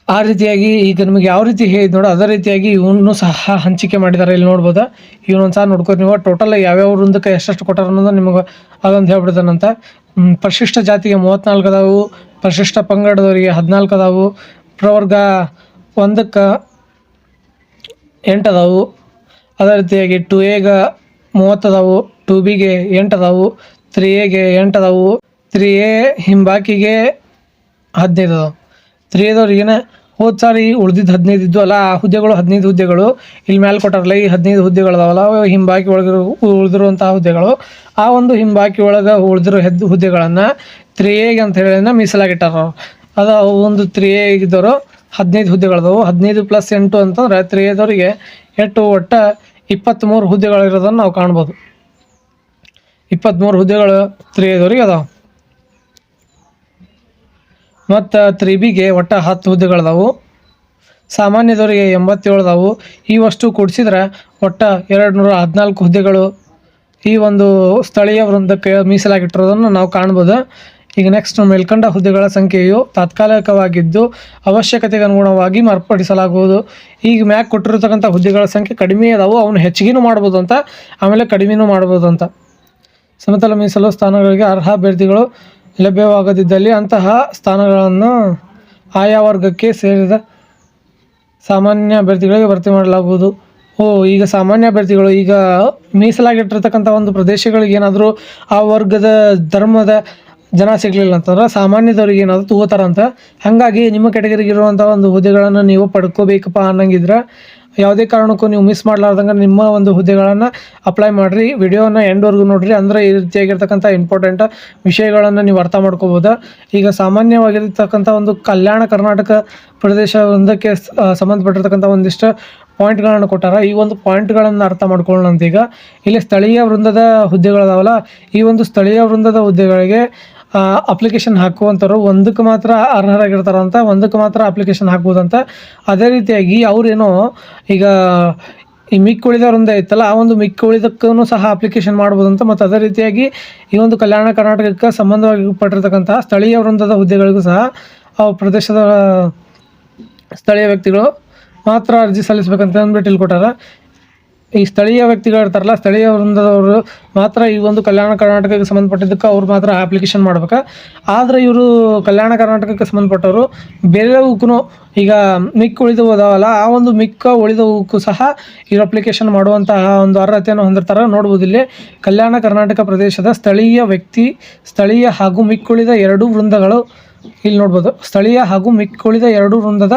ಆ ರೀತಿಯಾಗಿ ಈಗ ನಿಮಗೆ ಯಾವ ರೀತಿ ಹೇಳಿದ್ ನೋಡು, ಅದೇ ರೀತಿಯಾಗಿ ಇವನು ಸಹ ಹಂಚಿಕೆ ಮಾಡಿದ್ದಾರೆ ಇಲ್ಲಿ ನೋಡ್ಬೋದು? ಇವನೊಂದು ಸಹ ನೋಡ್ಕೊ ನೀವು ಟೋಟಲ್ ಯಾವ್ಯಾವ ವೃಂದಕ್ಕೆ ಎಷ್ಟೆಷ್ಟು ಕೊಟ್ಟಾರ ಅನ್ನೋದು ನಿಮಗೆ ಅದೊಂದು ಹೇಳ್ಬಿಡ್ತಾನಂತ. ಪರಿಶಿಷ್ಟ ಜಾತಿಗೆ ಮೂವತ್ತ್ನಾಲ್ಕು ಅದಾವು, ಪರಿಶಿಷ್ಟ ಪಂಗಡದವರಿಗೆ ಹದಿನಾಲ್ಕು ಅದಾವು, ಪ್ರವರ್ಗ ಒಂದಕ್ಕೆ ಎಂಟು ಅದಾವು. ಅದೇ ರೀತಿಯಾಗಿ ಟು ಎಗೆ ಮೂವತ್ತು ಅದಾವು, ಟು ಬಿಗೆ ಎಂಟು ಅದಾವು, ತ್ರೀ ಎಗೆ ಎಂಟು ಅದಾವು, ತ್ರೀ ಎ ಹಿಂಬಾಕಿಗೆ ಹದಿನೈದು ಅದಾವು. ತ್ರೀ ಎದವ್ರಿಗೇನ ಹೋದ ಸಾರಿ ಉಳ್ದಿದ್ದು ಹದಿನೈದು ಇದ್ದು ಅಲ್ಲ, ಆ ಹುದ್ದೆಗಳು ಹದಿನೈದು ಹುದ್ದೆಗಳು. ಇಲ್ಲಿ ಮೇಲೆ ಕೊಟ್ಟಾರಲ್ಲ, ಈ ಹದಿನೈದು ಹುದ್ದೆಗಳು ಅದಾವಲ್ಲ ಹಿಂಬಾಕಿ ಒಳಗಿರೋ ಉಳಿದಿರುವಂಥ ಹುದ್ದೆಗಳು. ಆ ಒಂದು ಹಿಂಬಾಕಿ ಒಳಗೆ ಉಳಿದಿರೋ ಹೆದ್ದು ಹುದ್ದೆಗಳನ್ನು ತ್ರೀ ಎಗೆ ಅಂತ ಹೇಳಿ ಮೀಸಲಾಗಿಟ್ಟಾರ ಅದು ಒಂದು ತ್ರೀ ಇದ್ದವರು ಹದಿನೈದು ಹುದ್ದೆಗಳದವು. ಹದಿನೈದು ಪ್ಲಸ್ ಎಂಟು ಅಂತಂದ್ರೆ ತ್ರೀ ಎದವರಿಗೆ ಎಟ್ಟು ಒಟ್ಟು ಇಪ್ಪತ್ತ್ಮೂರು ಹುದ್ದೆಗಳಿರೋದನ್ನು ನಾವು ಕಾಣ್ಬೋದು. ಇಪ್ಪತ್ತ್ಮೂರು ಹುದ್ದೆಗಳು ತ್ರೀ ಎದವರಿಗೆ ಅದಾವೆ. ಮತ್ತು ತ್ರೀ ಬಿಗೆ ಒಟ್ಟು ಹತ್ತು ಹುದ್ದೆಗಳದಾವು. ಸಾಮಾನ್ಯದವರಿಗೆ ಎಂಬತ್ತೇಳು ಅದಾವು ವಸ್ತು ಕೂಡಿಸಿದ್ರೆ ಒಟ್ಟು ಎರಡು ನೂರ ಹದಿನಾಲ್ಕು ಹುದ್ದೆಗಳು. ಈ ಒಂದು ಸ್ಥಳೀಯ ವೃಂದಕ್ಕೆ ಮೀಸಲಾಗಿಟ್ಟಿರೋದನ್ನು ನಾವು ಕಾಣ್ಬೋದು. ಈಗ ನೆಕ್ಸ್ಟ್ ಮೇಲ್ಕಂಡ ಹುದ್ದೆಗಳ ಸಂಖ್ಯೆಯು ತಾತ್ಕಾಲಿಕವಾಗಿದ್ದು ಅವಶ್ಯಕತೆಗೆ ಅನುಗುಣವಾಗಿ ಮಾರ್ಪಡಿಸಲಾಗುವುದು. ಈಗ ಮ್ಯಾಕ್ ಕೊಟ್ಟಿರತಕ್ಕಂಥ ಹುದ್ದೆಗಳ ಸಂಖ್ಯೆ ಕಡಿಮೆ ಅದಾವು. ಅವನು ಹೆಚ್ಚಿಗೆನೂ ಮಾಡ್ಬೋದು ಅಂತ, ಆಮೇಲೆ ಕಡಿಮೆನೂ ಮಾಡ್ಬೋದು ಅಂತ. ಸಮತಲ ಮೀಸಲು ಸ್ಥಾನಗಳಿಗೆ ಅರ್ಹ ಅಭ್ಯರ್ಥಿಗಳು ಲಭ್ಯವಾಗದಿದ್ದಲ್ಲಿ ಅಂತಹ ಸ್ಥಾನಗಳನ್ನು ಆಯಾ ವರ್ಗಕ್ಕೆ ಸೇರಿದ ಸಾಮಾನ್ಯ ಅಭ್ಯರ್ಥಿಗಳಿಗೆ ಭರ್ತಿ ಮಾಡಲಾಗುವುದು. ಓ, ಈಗ ಸಾಮಾನ್ಯ ಅಭ್ಯರ್ಥಿಗಳು, ಈಗ ಮೀಸಲಾಗಿಟ್ಟಿರ್ತಕ್ಕಂಥ ಒಂದು ಪ್ರದೇಶಗಳಿಗೆ ಏನಾದರೂ ಆ ವರ್ಗದ ಧರ್ಮದ ಜನ ಸಿಗಲಿಲ್ಲ ಅಂತಂದ್ರೆ ಸಾಮಾನ್ಯದವ್ರಿಗೆ ಏನಾದರೂ ತಗೋತಾರಂತ ಹಾಗಾಗಿ ನಿಮ್ಮ ಕೆಟಗರಿಗೆ ಇರುವಂಥ ಒಂದು ಹುದ್ದೆಗಳನ್ನು ನೀವು ಪಡ್ಕೋಬೇಕಪ್ಪ ಅನ್ನಂಗಿದ್ರೆ ಯಾವುದೇ ಕಾರಣಕ್ಕೂ ನೀವು ಮಿಸ್ ಮಾಡಲಾರ್ದಂಗೆ ನಿಮ್ಮ ಒಂದು ಹುದ್ದೆಗಳನ್ನು ಅಪ್ಲೈ ಮಾಡಿರಿ. ವಿಡಿಯೋನ ಎಂಡ್ವರೆಗೂ ನೋಡಿರಿ. ಅಂದರೆ ಈ ರೀತಿಯಾಗಿರ್ತಕ್ಕಂಥ ಇಂಪಾರ್ಟೆಂಟ್ ವಿಷಯಗಳನ್ನು ನೀವು ಅರ್ಥ ಮಾಡ್ಕೋಬೋದು. ಈಗ ಸಾಮಾನ್ಯವಾಗಿರ್ತಕ್ಕಂಥ ಒಂದು ಕಲ್ಯಾಣ ಕರ್ನಾಟಕ ಪ್ರದೇಶ ಒಂದಕ್ಕೆ ಸಂಬಂಧಪಟ್ಟಿರ್ತಕ್ಕಂಥ ಒಂದಿಷ್ಟು ಪಾಯಿಂಟ್ಗಳನ್ನು ಕೊಟ್ಟಾರ. ಈ ಒಂದು ಪಾಯಿಂಟ್ಗಳನ್ನು ಅರ್ಥ ಮಾಡ್ಕೊಳ್ಳೋಣಂತೀಗ ಅಂತ ಈಗ. ಇಲ್ಲಿ ಸ್ಥಳೀಯ ವೃಂದದ ಹುದ್ದೆಗಳಿದಾವಲ್ಲ. ಈ ಒಂದು ಸ್ಥಳೀಯ ವೃಂದದ ಹುದ್ದೆಗಳಿಗೆ ಅಪ್ಲಿಕೇಶನ್ ಹಾಕುವಂಥವ್ರು ಒಂದಕ್ಕೆ ಮಾತ್ರ ಅರ್ಹರಾಗಿರ್ತಾರಂತ, ಒಂದಕ್ಕೆ ಮಾತ್ರ ಅಪ್ಲಿಕೇಶನ್ ಹಾಕ್ಬೋದಂತ ಅದೇ ರೀತಿಯಾಗಿ ಅವರೇನೋ ಈಗ ಈ ಮಿಕ್ಕ ಉಳಿದ ವೃಂದ ಇತ್ತಲ್ಲ, ಆ ಒಂದು ಮಿಕ್ಕ ಉಳಿದಕ್ಕೂ ಸಹ ಅಪ್ಲಿಕೇಶನ್ ಮಾಡ್ಬೋದಂತ ಮತ್ತು ಅದೇ ರೀತಿಯಾಗಿ ಈ ಒಂದು ಕಲ್ಯಾಣ ಕರ್ನಾಟಕಕ್ಕೆ ಸಂಬಂಧವಾಗಿ ಪಟ್ಟಿರ್ತಕ್ಕಂಥ ಸ್ಥಳೀಯ ವೃಂದದ ಹುದ್ದೆಗಳಿಗೂ ಸಹ ಆ ಪ್ರದೇಶದ ಸ್ಥಳೀಯ ವ್ಯಕ್ತಿಗಳು ಮಾತ್ರ ಅರ್ಜಿ ಸಲ್ಲಿಸಬೇಕಂತ ಅಂದ್ಬಿಟ್ಟು ಇಲ್ಲಿ ಕೊಟ್ಟಾರ ಈ ಸ್ಥಳೀಯ ವ್ಯಕ್ತಿಗಳು ಇರ್ತಾರಲ್ಲ ಸ್ಥಳೀಯ ವೃಂದದವರು ಮಾತ್ರ ಈ ಒಂದು ಕಲ್ಯಾಣ ಕರ್ನಾಟಕಕ್ಕೆ ಸಂಬಂಧಪಟ್ಟಿದ್ದಕ್ಕೆ ಅವ್ರು ಮಾತ್ರ ಅಪ್ಲಿಕೇಶನ್ ಮಾಡ್ಬೇಕು? ಆದರೆ ಇವರು ಕಲ್ಯಾಣ ಕರ್ನಾಟಕಕ್ಕೆ ಸಂಬಂಧಪಟ್ಟವರು ಬೇರೆ ಬೇರೆವಕ್ಕೂ ಈಗ ಮಿಕ್ಕ ಉಳಿದವು ಅದಾವಲ್ಲ ಆ ಒಂದು ಮಿಕ್ಕ ಉಳಿದವಕ್ಕೂ ಸಹ ಇವರು ಅಪ್ಲಿಕೇಶನ್ ಮಾಡುವಂತಹ ಒಂದು ಅರ್ಹತೆಯನ್ನು ಹೊಂದಿರ್ತಾರೆ. ನೋಡ್ಬೋದು ಇಲ್ಲಿ ಕಲ್ಯಾಣ ಕರ್ನಾಟಕ ಪ್ರದೇಶದ ಸ್ಥಳೀಯ ವ್ಯಕ್ತಿ, ಸ್ಥಳೀಯ ಹಾಗೂ ಮಿಕ್ಕುಳಿದ ಎರಡೂ ವೃಂದಗಳು ಇಲ್ಲಿ ನೋಡ್ಬೋದು. ಸ್ಥಳೀಯ ಹಾಗೂ ಮಿಕ್ಕುಳಿದ ಎರಡೂ ವೃಂದದ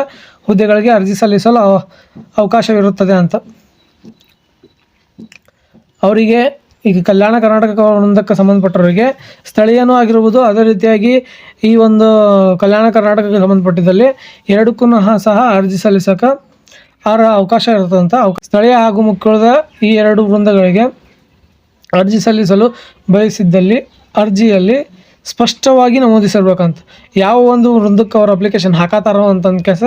ಹುದ್ದೆಗಳಿಗೆ ಅರ್ಜಿ ಸಲ್ಲಿಸಲು ಅವ- ಅವಕಾಶವಿರುತ್ತದೆ ಅಂತ. ಅವರಿಗೆ ಈಗ ಕಲ್ಯಾಣ ಕರ್ನಾಟಕ ವೃಂದಕ್ಕೆ ಸಂಬಂಧಪಟ್ಟವರಿಗೆ ಸ್ಥಳೀಯನೂ ಆಗಿರ್ಬೋದು, ಅದೇ ರೀತಿಯಾಗಿ ಈ ಒಂದು ಕಲ್ಯಾಣ ಕರ್ನಾಟಕಕ್ಕೆ ಸಂಬಂಧಪಟ್ಟಿದ್ದಲ್ಲಿ ಎರಡಕ್ಕೂ ಸಹ ಅರ್ಜಿ ಸಲ್ಲಿಸಕ ಅವರ ಅವಕಾಶ ಇರತಂಥ ಅವ ಸ್ಥಳೀಯ ಹಾಗೂ ಮಕ್ಕಳದ ಈ ಎರಡು ವೃಂದಗಳಿಗೆ ಅರ್ಜಿ ಸಲ್ಲಿಸಲು ಬಯಸಿದ್ದಲ್ಲಿ ಅರ್ಜಿಯಲ್ಲಿ ಸ್ಪಷ್ಟವಾಗಿ ನಮೂದಿಸಿರ್ಬೇಕಂತ ಯಾವ ಒಂದು ವೃಂದಕ್ಕೆ ಅವ್ರ ಅಪ್ಲಿಕೇಶನ್ ಹಾಕತ್ತಾರೋ ಅಂತಂದ ಕೆಲಸ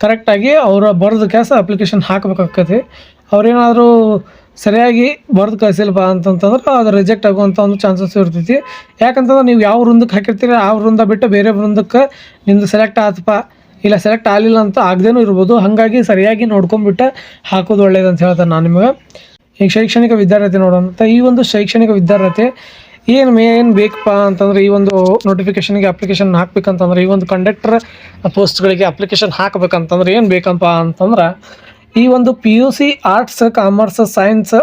ಕರೆಕ್ಟಾಗಿ ಅವರ ಬರೆದ ಕೆಲಸ ಅಪ್ಲಿಕೇಶನ್ ಹಾಕಬೇಕಾಗ್ತೈತಿ ಅವ್ರೇನಾದರೂ ಸರಿಯಾಗಿ ಬರೆದು ಕಳಿಸಿಲ್ಲಪ್ಪ ಅಂತಂತಂದ್ರೆ ಅದು ರಿಜೆಕ್ಟ್ ಆಗುವಂಥ ಒಂದು ಚಾನ್ಸಸ್ ಇರ್ತೈತಿ. ಯಾಕಂತಂದ್ರೆ ನೀವು ಯಾವ ವೃಂದಕ್ಕೆ ಹಾಕಿರ್ತೀರಿ, ಆ ವೃಂದ ಬಿಟ್ಟು ಬೇರೆ ವೃಂದಕ್ಕೆ ನಿಮ್ಮದು ಸೆಲೆಕ್ಟ್ ಆತಪ್ಪ, ಇಲ್ಲ ಸೆಲೆಕ್ಟ್ ಆಗಲಿಲ್ಲ ಅಂತ ಆಗದೇನೂ ಇರ್ಬೋದು. ಹಾಗಾಗಿ ಸರಿಯಾಗಿ ನೋಡ್ಕೊಂಬಿಟ್ಟು ಹಾಕೋದು ಒಳ್ಳೇದು ಅಂತ ಹೇಳ್ತಾರೆ ನಾನು ನಿಮಗೆ. ಈಗ ಶೈಕ್ಷಣಿಕ ವಿದ್ಯಾರ್ಥಿ ನೋಡೋಣ ಈ ಒಂದು ಶೈಕ್ಷಣಿಕ ವಿದ್ಯಾರ್ಹತೆ ಏನು ಮೇನ್ ಬೇಕಪ್ಪ ಅಂತಂದ್ರೆ ಈ ಒಂದು ನೋಟಿಫಿಕೇಷನ್ಗೆ ಅಪ್ಲಿಕೇಶನ್ ಹಾಕ್ಬೇಕಂತಂದ್ರೆ, ಈ ಒಂದು ಕಂಡಕ್ಟರ್ ಪೋಸ್ಟ್ಗಳಿಗೆ ಅಪ್ಲಿಕೇಶನ್ ಹಾಕಬೇಕಂತಂದ್ರೆ ಏನು ಬೇಕಪ್ಪ ಅಂತಂದ್ರೆ ಈ ಒಂದು P U C arts commerce science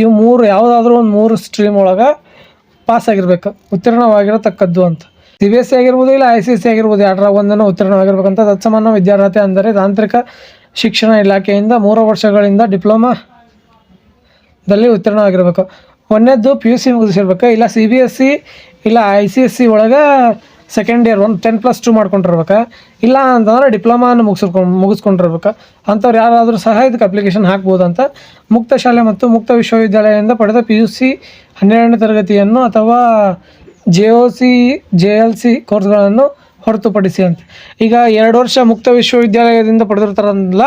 ಇವು ಮೂರು ಯಾವುದಾದ್ರೂ ಒಂದು ಮೂರು ಸ್ಟ್ರೀಮ್ ಒಳಗೆ ಪಾಸ್ ಆಗಿರ್ಬೇಕು. ಉತ್ತೀರ್ಣವಾಗಿರತಕ್ಕದ್ದು ಅಂತ. ಸಿ ಬಿ ಎಸ್ ಸಿ ಆಗಿರ್ಬೋದು ಇಲ್ಲ ಐ ಸಿ ಎಸ್ ಸಿ ಆಗಿರ್ಬೋದು ಎರಡರ ಒಂದನ್ನು ಉತ್ತೀರ್ಣವಾಗಿರ್ಬೇಕಂತ ತತ್ಸಮಾನ ವಿದ್ಯಾರ್ಹತೆ ಅಂದರೆ ತಾಂತ್ರಿಕ ಶಿಕ್ಷಣ ಇಲಾಖೆಯಿಂದ ಮೂರು ವರ್ಷಗಳಿಂದ ಡಿಪ್ಲೊಮಾ ದಲ್ಲಿ ಉತ್ತೀರ್ಣವಾಗಿರ್ಬೇಕು. ಒಂದನೇದ್ದು ಪಿ ಯು ಸಿ ಮುಗಿಸಿರ್ಬೇಕು. ಇಲ್ಲ ಸಿ ಬಿ ಎಸ್ ಸಿ ಇಲ್ಲ ಐ ಸಿ ಎಸ್ ಸಿ ಒಳಗೆ ಸೆಕೆಂಡ್ ಇಯರ್ ಒಂದು ಟೆನ್ ಪ್ಲಸ್ ಟು ಮಾಡ್ಕೊಂಡಿರ್ಬೇಕು? ಇಲ್ಲ ಅಂತಂದ್ರೆ ಡಿಪ್ಲೊಮಾನ ಮುಗಿಸ್ಕೊಂಡು ಮುಗಿಸ್ಕೊಂಡಿರ್ಬೇಕು? ಅಂಥವ್ರು ಯಾರಾದರೂ ಸಹ ಇದಕ್ಕೆ ಅಪ್ಲಿಕೇಶನ್ ಹಾಕ್ಬೋದು ಅಂತ ಮುಕ್ತ ಶಾಲೆ ಮತ್ತು ಮುಕ್ತ ವಿಶ್ವವಿದ್ಯಾಲಯದಿಂದ ಪಡೆದ ಪಿ ಯು ಸಿ ಹನ್ನೆರಡನೇ ತರಗತಿಯನ್ನು ಅಥವಾ J O C J L C ಕೋರ್ಸ್ಗಳನ್ನು ಹೊರತುಪಡಿಸಿ ಅಂತ. ಈಗ ಎರಡು ವರ್ಷ ಮುಕ್ತ ವಿಶ್ವವಿದ್ಯಾಲಯದಿಂದ ಪಡೆದಿರ್ತಾರಲ್ಲ,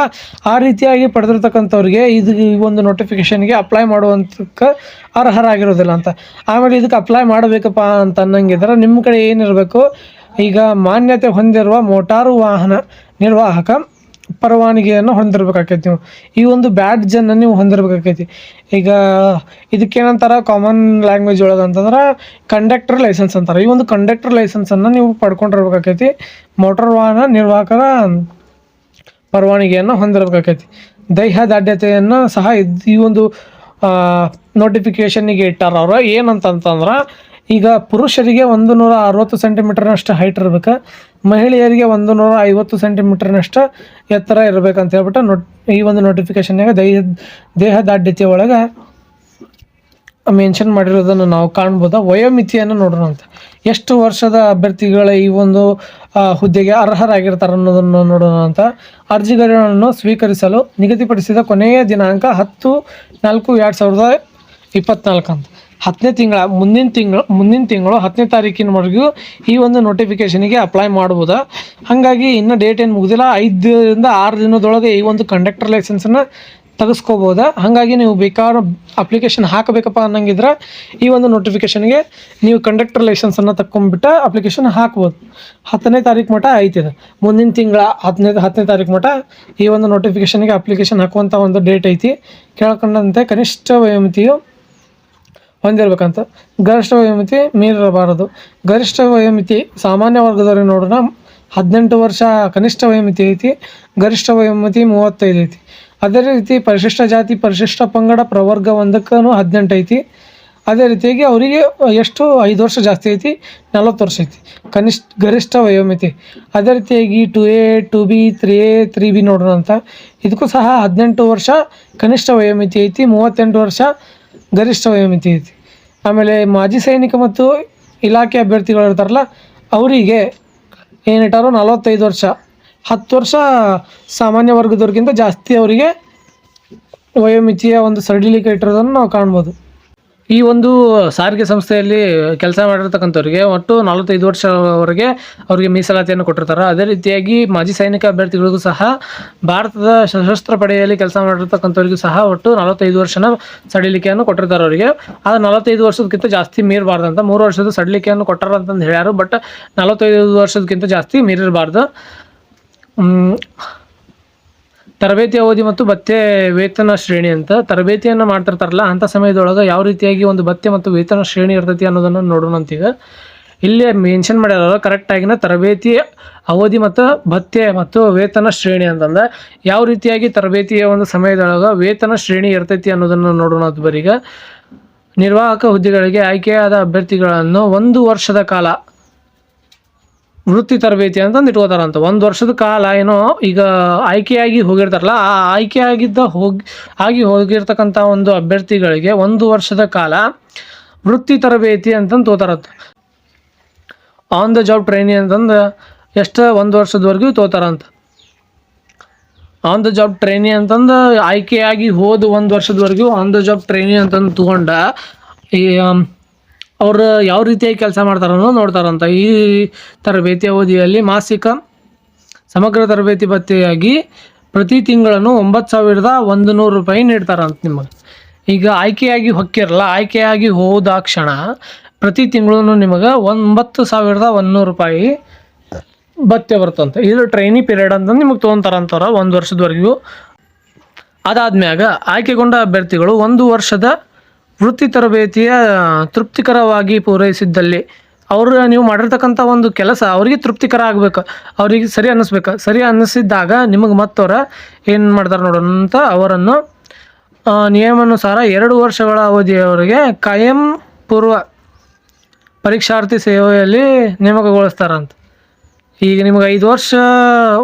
ಆ ರೀತಿಯಾಗಿ ಪಡೆದಿರ್ತಕ್ಕಂಥವ್ರಿಗೆ ಇದು ಈ ಒಂದು ನೋಟಿಫಿಕೇಷನ್ಗೆ ಅಪ್ಲೈ ಮಾಡುವಂಥಕ್ಕೆ ಅರ್ಹರಾಗಿರೋದಿಲ್ಲ ಅಂತ. ಆಮೇಲೆ ಇದಕ್ಕೆ ಅಪ್ಲೈ ಮಾಡಬೇಕಪ್ಪ ಅಂತ ಅನ್ನಂಗಿದ್ರೆ ನಿಮ್ಮ ಕಡೆ ಏನಿರಬೇಕು, ಈಗ ಮಾನ್ಯತೆ ಹೊಂದಿರುವ ಮೋಟಾರು ವಾಹನ ನಿರ್ವಾಹಕ ಪರವಾನಗಿಯನ್ನು ಹೊಂದಿರ್ಬೇಕಾಕೈತಿ ನೀವು. ಈ ಒಂದು ಬ್ಯಾಡ್ಜನ್ನು ನೀವು ಹೊಂದಿರ್ಬೇಕಾಕೈತಿ. ಈಗ ಇದಕ್ಕೇನಂತಾರ ಕಾಮನ್ ಲ್ಯಾಂಗ್ವೇಜ್ ಒಳಗೆ ಅಂತಂದ್ರೆ ಕಂಡಕ್ಟರ್ ಲೈಸೆನ್ಸ್ ಅಂತಾರೆ. ಈ ಒಂದು ಕಂಡಕ್ಟರ್ ಲೈಸೆನ್ಸನ್ನು ನೀವು ಪಡ್ಕೊಂಡಿರ್ಬೇಕಾಕೈತಿ. ಮೋಟಾರ್ ವಾಹನ ನಿರ್ವಾಹಕರ ಪರವಾನಗಿಯನ್ನು ಹೊಂದಿರಬೇಕಾಕೈತಿ. ದೈಹ ದಾಢ್ಯತೆಯನ್ನು ಸಹ ಈ ಒಂದು ನೋಟಿಫಿಕೇಷನ್ನಿಗೆ ಇಟ್ಟಾರ ಅವ್ರು ಏನಂತಂತಂದ್ರೆ ಈಗ ಪುರುಷರಿಗೆ ಒಂದು ನೂರ ಅರವತ್ತು ಸೆಂಟಿಮೀಟರ್ನಷ್ಟು ಹೈಟ್ ಇರಬೇಕು. ಮಹಿಳೆಯರಿಗೆ ಒಂದು ನೂರ ಐವತ್ತು ಸೆಂಟಿಮೀಟರ್ನಷ್ಟು ಎತ್ತರ ಇರಬೇಕಂತ ಹೇಳ್ಬಿಟ್ಟು ನೋಟ್ ಈ ಒಂದು ನೋಟಿಫಿಕೇಷನ್ನಾಗ ದೇಹ ದೇಹದಾಢ್ಯತೆ ಒಳಗೆ ಮೆನ್ಷನ್ ಮಾಡಿರೋದನ್ನು ನಾವು ಕಾಣ್ಬೋದು? ವಯೋಮಿತಿಯನ್ನು ನೋಡೋಣ ಅಂತ. ಎಷ್ಟು ವರ್ಷದ ಅಭ್ಯರ್ಥಿಗಳ ಈ ಒಂದು ಹುದ್ದೆಗೆ ಅರ್ಹರಾಗಿರ್ತಾರೆ ಅನ್ನೋದನ್ನು ನೋಡೋಣ ಅಂತ. ಅರ್ಜಿಗಳನ್ನು ಸ್ವೀಕರಿಸಲು ನಿಗದಿಪಡಿಸಿದ ಕೊನೆಯ ದಿನಾಂಕ ಹತ್ತು ನಾಲ್ಕು ಎರಡು ಸಾವಿರದ ಇಪ್ಪತ್ನಾಲ್ಕು ಅಂತ. ಹತ್ತನೇ ತಿಂಗಳ, ಮುಂದಿನ ತಿಂಗಳು ಮುಂದಿನ ತಿಂಗಳು, ಹತ್ತನೇ ತಾರೀಕಿನವರೆಗೂ ಈ ಒಂದು ನೋಟಿಫಿಕೇಷನಿಗೆ ಅಪ್ಲೈ ಮಾಡ್ಬೋದು. ಹಾಗಾಗಿ ಇನ್ನೂ ಡೇಟ್ ಏನು ಮುಗಿದಿಲ್ಲ, ಐದರಿಂದ ಆರು ದಿನದೊಳಗೆ ಈ ಒಂದು ಕಂಡಕ್ಟರ್ ಲೈಸೆನ್ಸನ್ನು ತೆಗೆಸ್ಕೋಬೋದಾ. ಹಾಗಾಗಿ ನೀವು ಬೇಕಾದ ಅಪ್ಲಿಕೇಶನ್ ಹಾಕಬೇಕಪ್ಪ ಅನ್ನಂಗಿದ್ರೆ ಈ ಒಂದು ನೋಟಿಫಿಕೇಷನ್ಗೆ ನೀವು ಕಂಡಕ್ಟರ್ ಲೈಸೆನ್ಸನ್ನು ತಕ್ಕೊಂಬಿಟ್ಟು ಅಪ್ಲಿಕೇಶನ್ ಹಾಕ್ಬೋದು. ಹತ್ತನೇ ತಾರೀಕು ಮಟ್ಟ ಐತಿದೆ ಮುಂದಿನ ತಿಂಗಳ ಹತ್ತನೇ ಹತ್ತನೇ ತಾರೀಕು ಮಟ್ಟ ಈ ಒಂದು ನೋಟಿಫಿಕೇಷನ್ಗೆ ಅಪ್ಲಿಕೇಶನ್ ಹಾಕುವಂಥ ಒಂದು ಡೇಟ್ ಐತಿ. ಕೇಳ್ಕೊಂಡಂತೆ ಕನಿಷ್ಠ ವಯೋಮಿತಿಯು ಹೊಂದಿರಬೇಕಂತ. ಗರಿಷ್ಠ ವಯೋಮಿತಿ ಮೀರಿರಬಾರದು. ಗರಿಷ್ಠ ವಯೋಮಿತಿ ಸಾಮಾನ್ಯ ವರ್ಗದವ್ರಿಗೆ ನೋಡೋಣ. ಹದಿನೆಂಟು ವರ್ಷ ಕನಿಷ್ಠ ವಯೋಮಿತಿ ಐತಿ, ಗರಿಷ್ಠ ವಯೋಮಿತಿ ಮೂವತ್ತೈದು ಐತಿ. ಅದೇ ರೀತಿ ಪರಿಶಿಷ್ಟ ಜಾತಿ, ಪರಿಶಿಷ್ಟ ಪಂಗಡ ಪ್ರವರ್ಗ ಒಂದಕ್ಕೂ ಹದಿನೆಂಟು ಐತಿ. ಅದೇ ರೀತಿಯಾಗಿ ಅವರಿಗೆ ಎಷ್ಟು? ಐದು ವರ್ಷ ಜಾಸ್ತಿ ಐತಿ, ನಲ್ವತ್ತು ವರ್ಷ ಐತಿ. ಕನಿಷ್ಠ, ಗರಿಷ್ಠ ವಯೋಮಿತಿ. ಅದೇ ರೀತಿಯಾಗಿ two A, two B, three A, three B ನೋಡೋಣ ಅಂತ. ಇದಕ್ಕೂ ಸಹ ಹದಿನೆಂಟು ವರ್ಷ ಕನಿಷ್ಠ ವಯೋಮಿತಿ ಐತಿ, ಮೂವತ್ತೆಂಟು ವರ್ಷ ಗರಿಷ್ಠ ವಯೋಮಿತಿ ಐತಿ. ಆಮೇಲೆ ಮಾಜಿ ಸೈನಿಕ ಮತ್ತು ಇಲಾಖೆ ಅಭ್ಯರ್ಥಿಗಳು ಇರ್ತಾರಲ್ಲ, ಅವರಿಗೆ ಏನಿಟ್ಟಾರೋ ನಲವತ್ತೈದು ವರ್ಷ, ಹತ್ತು ವರ್ಷ ಸಾಮಾನ್ಯ ವರ್ಗದವ್ರಿಗಿಂತ ಜಾಸ್ತಿ ಅವರಿಗೆ ವಯೋಮಿತಿಯ ಒಂದು ಸಡಿಲಿಕೆ ಇಟ್ಟಿರೋದನ್ನು ನಾವು ಕಾಣ್ಬೋದು. ಈ ಒಂದು ಸಾರಿಗೆ ಸಂಸ್ಥೆಯಲ್ಲಿ ಕೆಲಸ ಮಾಡಿರ್ತಕ್ಕಂಥವ್ರಿಗೆ ಒಟ್ಟು ನಲವತ್ತೈದು ವರ್ಷವರೆಗೆ ಅವರಿಗೆ ಮೀಸಲಾತಿಯನ್ನು ಕೊಟ್ಟಿರ್ತಾರೆ. ಅದೇ ರೀತಿಯಾಗಿ ಮಾಜಿ ಸೈನಿಕ ಅಭ್ಯರ್ಥಿಗಳಿಗೂ ಸಹ ಭಾರತದ ಸಶಸ್ತ್ರ ಪಡೆಯಲ್ಲಿ ಕೆಲಸ ಮಾಡಿರ್ತಕ್ಕಂಥವ್ರಿಗೂ ಸಹ ಒಟ್ಟು ನಲವತ್ತೈದು ವರ್ಷನ ಸಡಿಲಿಕೆಯನ್ನು ಕೊಟ್ಟಿರ್ತಾರೆ ಅವರಿಗೆ. ಆ ನಲವತ್ತೈದು ವರ್ಷದಕ್ಕಿಂತ ಜಾಸ್ತಿ ಮೀರಬಾರ್ದು ಅಂತ ಮೂರು ವರ್ಷದ ಸಡಿಲಿಕೆಯನ್ನು ಕೊಟ್ಟಾರ ಅಂತಂದು ಹೇಳ್ಯಾರು, ಬಟ್ ನಲವತ್ತೈದು ವರ್ಷದಕ್ಕಿಂತ ಜಾಸ್ತಿ ಮೀರಿರಬಾರ್ದು. ತರಬೇತಿ ಅವಧಿ ಮತ್ತು ಭತ್ಯೆ ವೇತನ ಶ್ರೇಣಿ ಅಂತ. ತರಬೇತಿಯನ್ನು ಮಾಡ್ತಿರ್ತಾರಲ್ಲ ಅಂಥ ಸಮಯದೊಳಗೆ ಯಾವ ರೀತಿಯಾಗಿ ಒಂದು ಭತ್ಯೆ ಮತ್ತು ವೇತನ ಶ್ರೇಣಿ ಇರ್ತೈತಿ ಅನ್ನೋದನ್ನು ನೋಡೋಣ ಅಂತೀಗ. ಇಲ್ಲಿ ಮೆನ್ಷನ್ ಮಾಡ್ಯಾರ ಕರೆಕ್ಟಾಗಿನ ತರಬೇತಿ ಅವಧಿ ಮತ್ತು ಭತ್ಯೆ ಮತ್ತು ವೇತನ ಶ್ರೇಣಿ ಅಂತಂದ. ಯಾವ ರೀತಿಯಾಗಿ ತರಬೇತಿಯ ಒಂದು ಸಮಯದೊಳಗೆ ವೇತನ ಶ್ರೇಣಿ ಇರ್ತೈತಿ ಅನ್ನೋದನ್ನು ನೋಡೋಣ ಅದು ಬರೀಗ. ನಿರ್ವಾಹಕ ಹುದ್ದೆಗಳಿಗೆ ಆಯ್ಕೆಯಾದ ಅಭ್ಯರ್ಥಿಗಳನ್ನು ಒಂದು ವರ್ಷದ ಕಾಲ ವೃತ್ತಿ ತರಬೇತಿ ಅಂತಂದು ಇಟ್ಕೋತಾರಂತ ಒಂದು ವರ್ಷದ ಕಾಲ ಏನೋ ಈಗ ಆಯ್ಕೆಯಾಗಿ ಹೋಗಿರ್ತಾರಲ್ಲ, ಆ ಆಯ್ಕೆಯಾಗಿದ್ದ ಹೋಗಿ, ಆಗಿ ಹೋಗಿರ್ತಕ್ಕಂಥ ಒಂದು ಅಭ್ಯರ್ಥಿಗಳಿಗೆ ಒಂದು ವರ್ಷದ ಕಾಲ ವೃತ್ತಿ ತರಬೇತಿ ಅಂತಂದು ತೋತಾರಂತ. ಆನ್ ದ ಜಾಬ್ ಟ್ರೈನಿ ಅಂತಂದು ಎಷ್ಟು ಒಂದು ವರ್ಷದವರೆಗೂ ತೋತಾರಂತ. ಆನ್ ದ ಜಾಬ್ ಟ್ರೈನಿ ಅಂತಂದು ಆಯ್ಕೆಯಾಗಿ ಹೋದ ಒಂದು ವರ್ಷದವರೆಗೂ ಆನ್ ದ ಜಾಬ್ ಟ್ರೈನಿ ಅಂತಂದು ತೊಗೊಂಡ ಈ ಅವ್ರು ಯಾವ ರೀತಿಯಾಗಿ ಕೆಲಸ ಮಾಡ್ತಾರನ್ನೋ ನೋಡ್ತಾರಂತ. ಈ ತರಬೇತಿ ಅವಧಿಯಲ್ಲಿ ಮಾಸಿಕ ಸಮಗ್ರ ತರಬೇತಿ ಭತ್ಯೆಯಾಗಿ ಪ್ರತಿ ತಿಂಗಳನ್ನು ಒಂಬತ್ತು ಸಾವಿರದ ಒಂದು ನೂರು ರೂಪಾಯಿ ನೀಡ್ತಾರಂತ ನಿಮಗೆ. ಈಗ ಆಯ್ಕೆಯಾಗಿ ಹೊಕ್ಕಿರಲ್ಲ, ಆಯ್ಕೆಯಾಗಿ ಹೋದಾಕ್ಷಣ ಪ್ರತಿ ತಿಂಗಳು ನಿಮಗೆ ಒಂಬತ್ತು ಸಾವಿರದ ಒಂದುನೂರು ರೂಪಾಯಿ ಭತ್ಯೆ ಬರ್ತಂತೆ ಇದು ಟ್ರೈನಿ ಪೀರಿಯಡ್ ಅಂತ ನಿಮಗೆ ತೊಗೊಂತಾರಂತಾರ ಒಂದು ವರ್ಷದವರೆಗೂ. ಅದಾದ್ಮ್ಯಾಗ ಆಯ್ಕೆಗೊಂಡ ಅಭ್ಯರ್ಥಿಗಳು ಒಂದು ವರ್ಷದ ವೃತ್ತಿ ತರಬೇತಿಯ ತೃಪ್ತಿಕರವಾಗಿ ಪೂರೈಸಿದ್ದಲ್ಲಿ ಅವರು, ನೀವು ಮಾಡಿರ್ತಕ್ಕಂಥ ಒಂದು ಕೆಲಸ ಅವರಿಗೆ ತೃಪ್ತಿಕರ ಆಗಬೇಕು. ಅವರಿಗೆ ಸರಿ ಅನ್ನಿಸ್ಬೇಕು. ಸರಿ ಅನ್ನಿಸಿದ್ದಾಗ ನಿಮಗೆ ಮತ್ತವರ ಏನು ಮಾಡ್ತಾರೆ ನೋಡೋಣ ಅಂತ ಅವರನ್ನು ನಿಯಮಾನುಸಾರ ಎರಡು ವರ್ಷಗಳ ಅವಧಿಯವರೆಗೆ ಕಾಯಂ ಪೂರ್ವ ಪರೀಕ್ಷಾರ್ಥಿ ಸೇವೆಯಲ್ಲಿ ನೇಮಕಗೊಳಿಸ್ತಾರಂತ. ಈಗ ನಿಮ್ಗೆ ಐದು ವರ್ಷ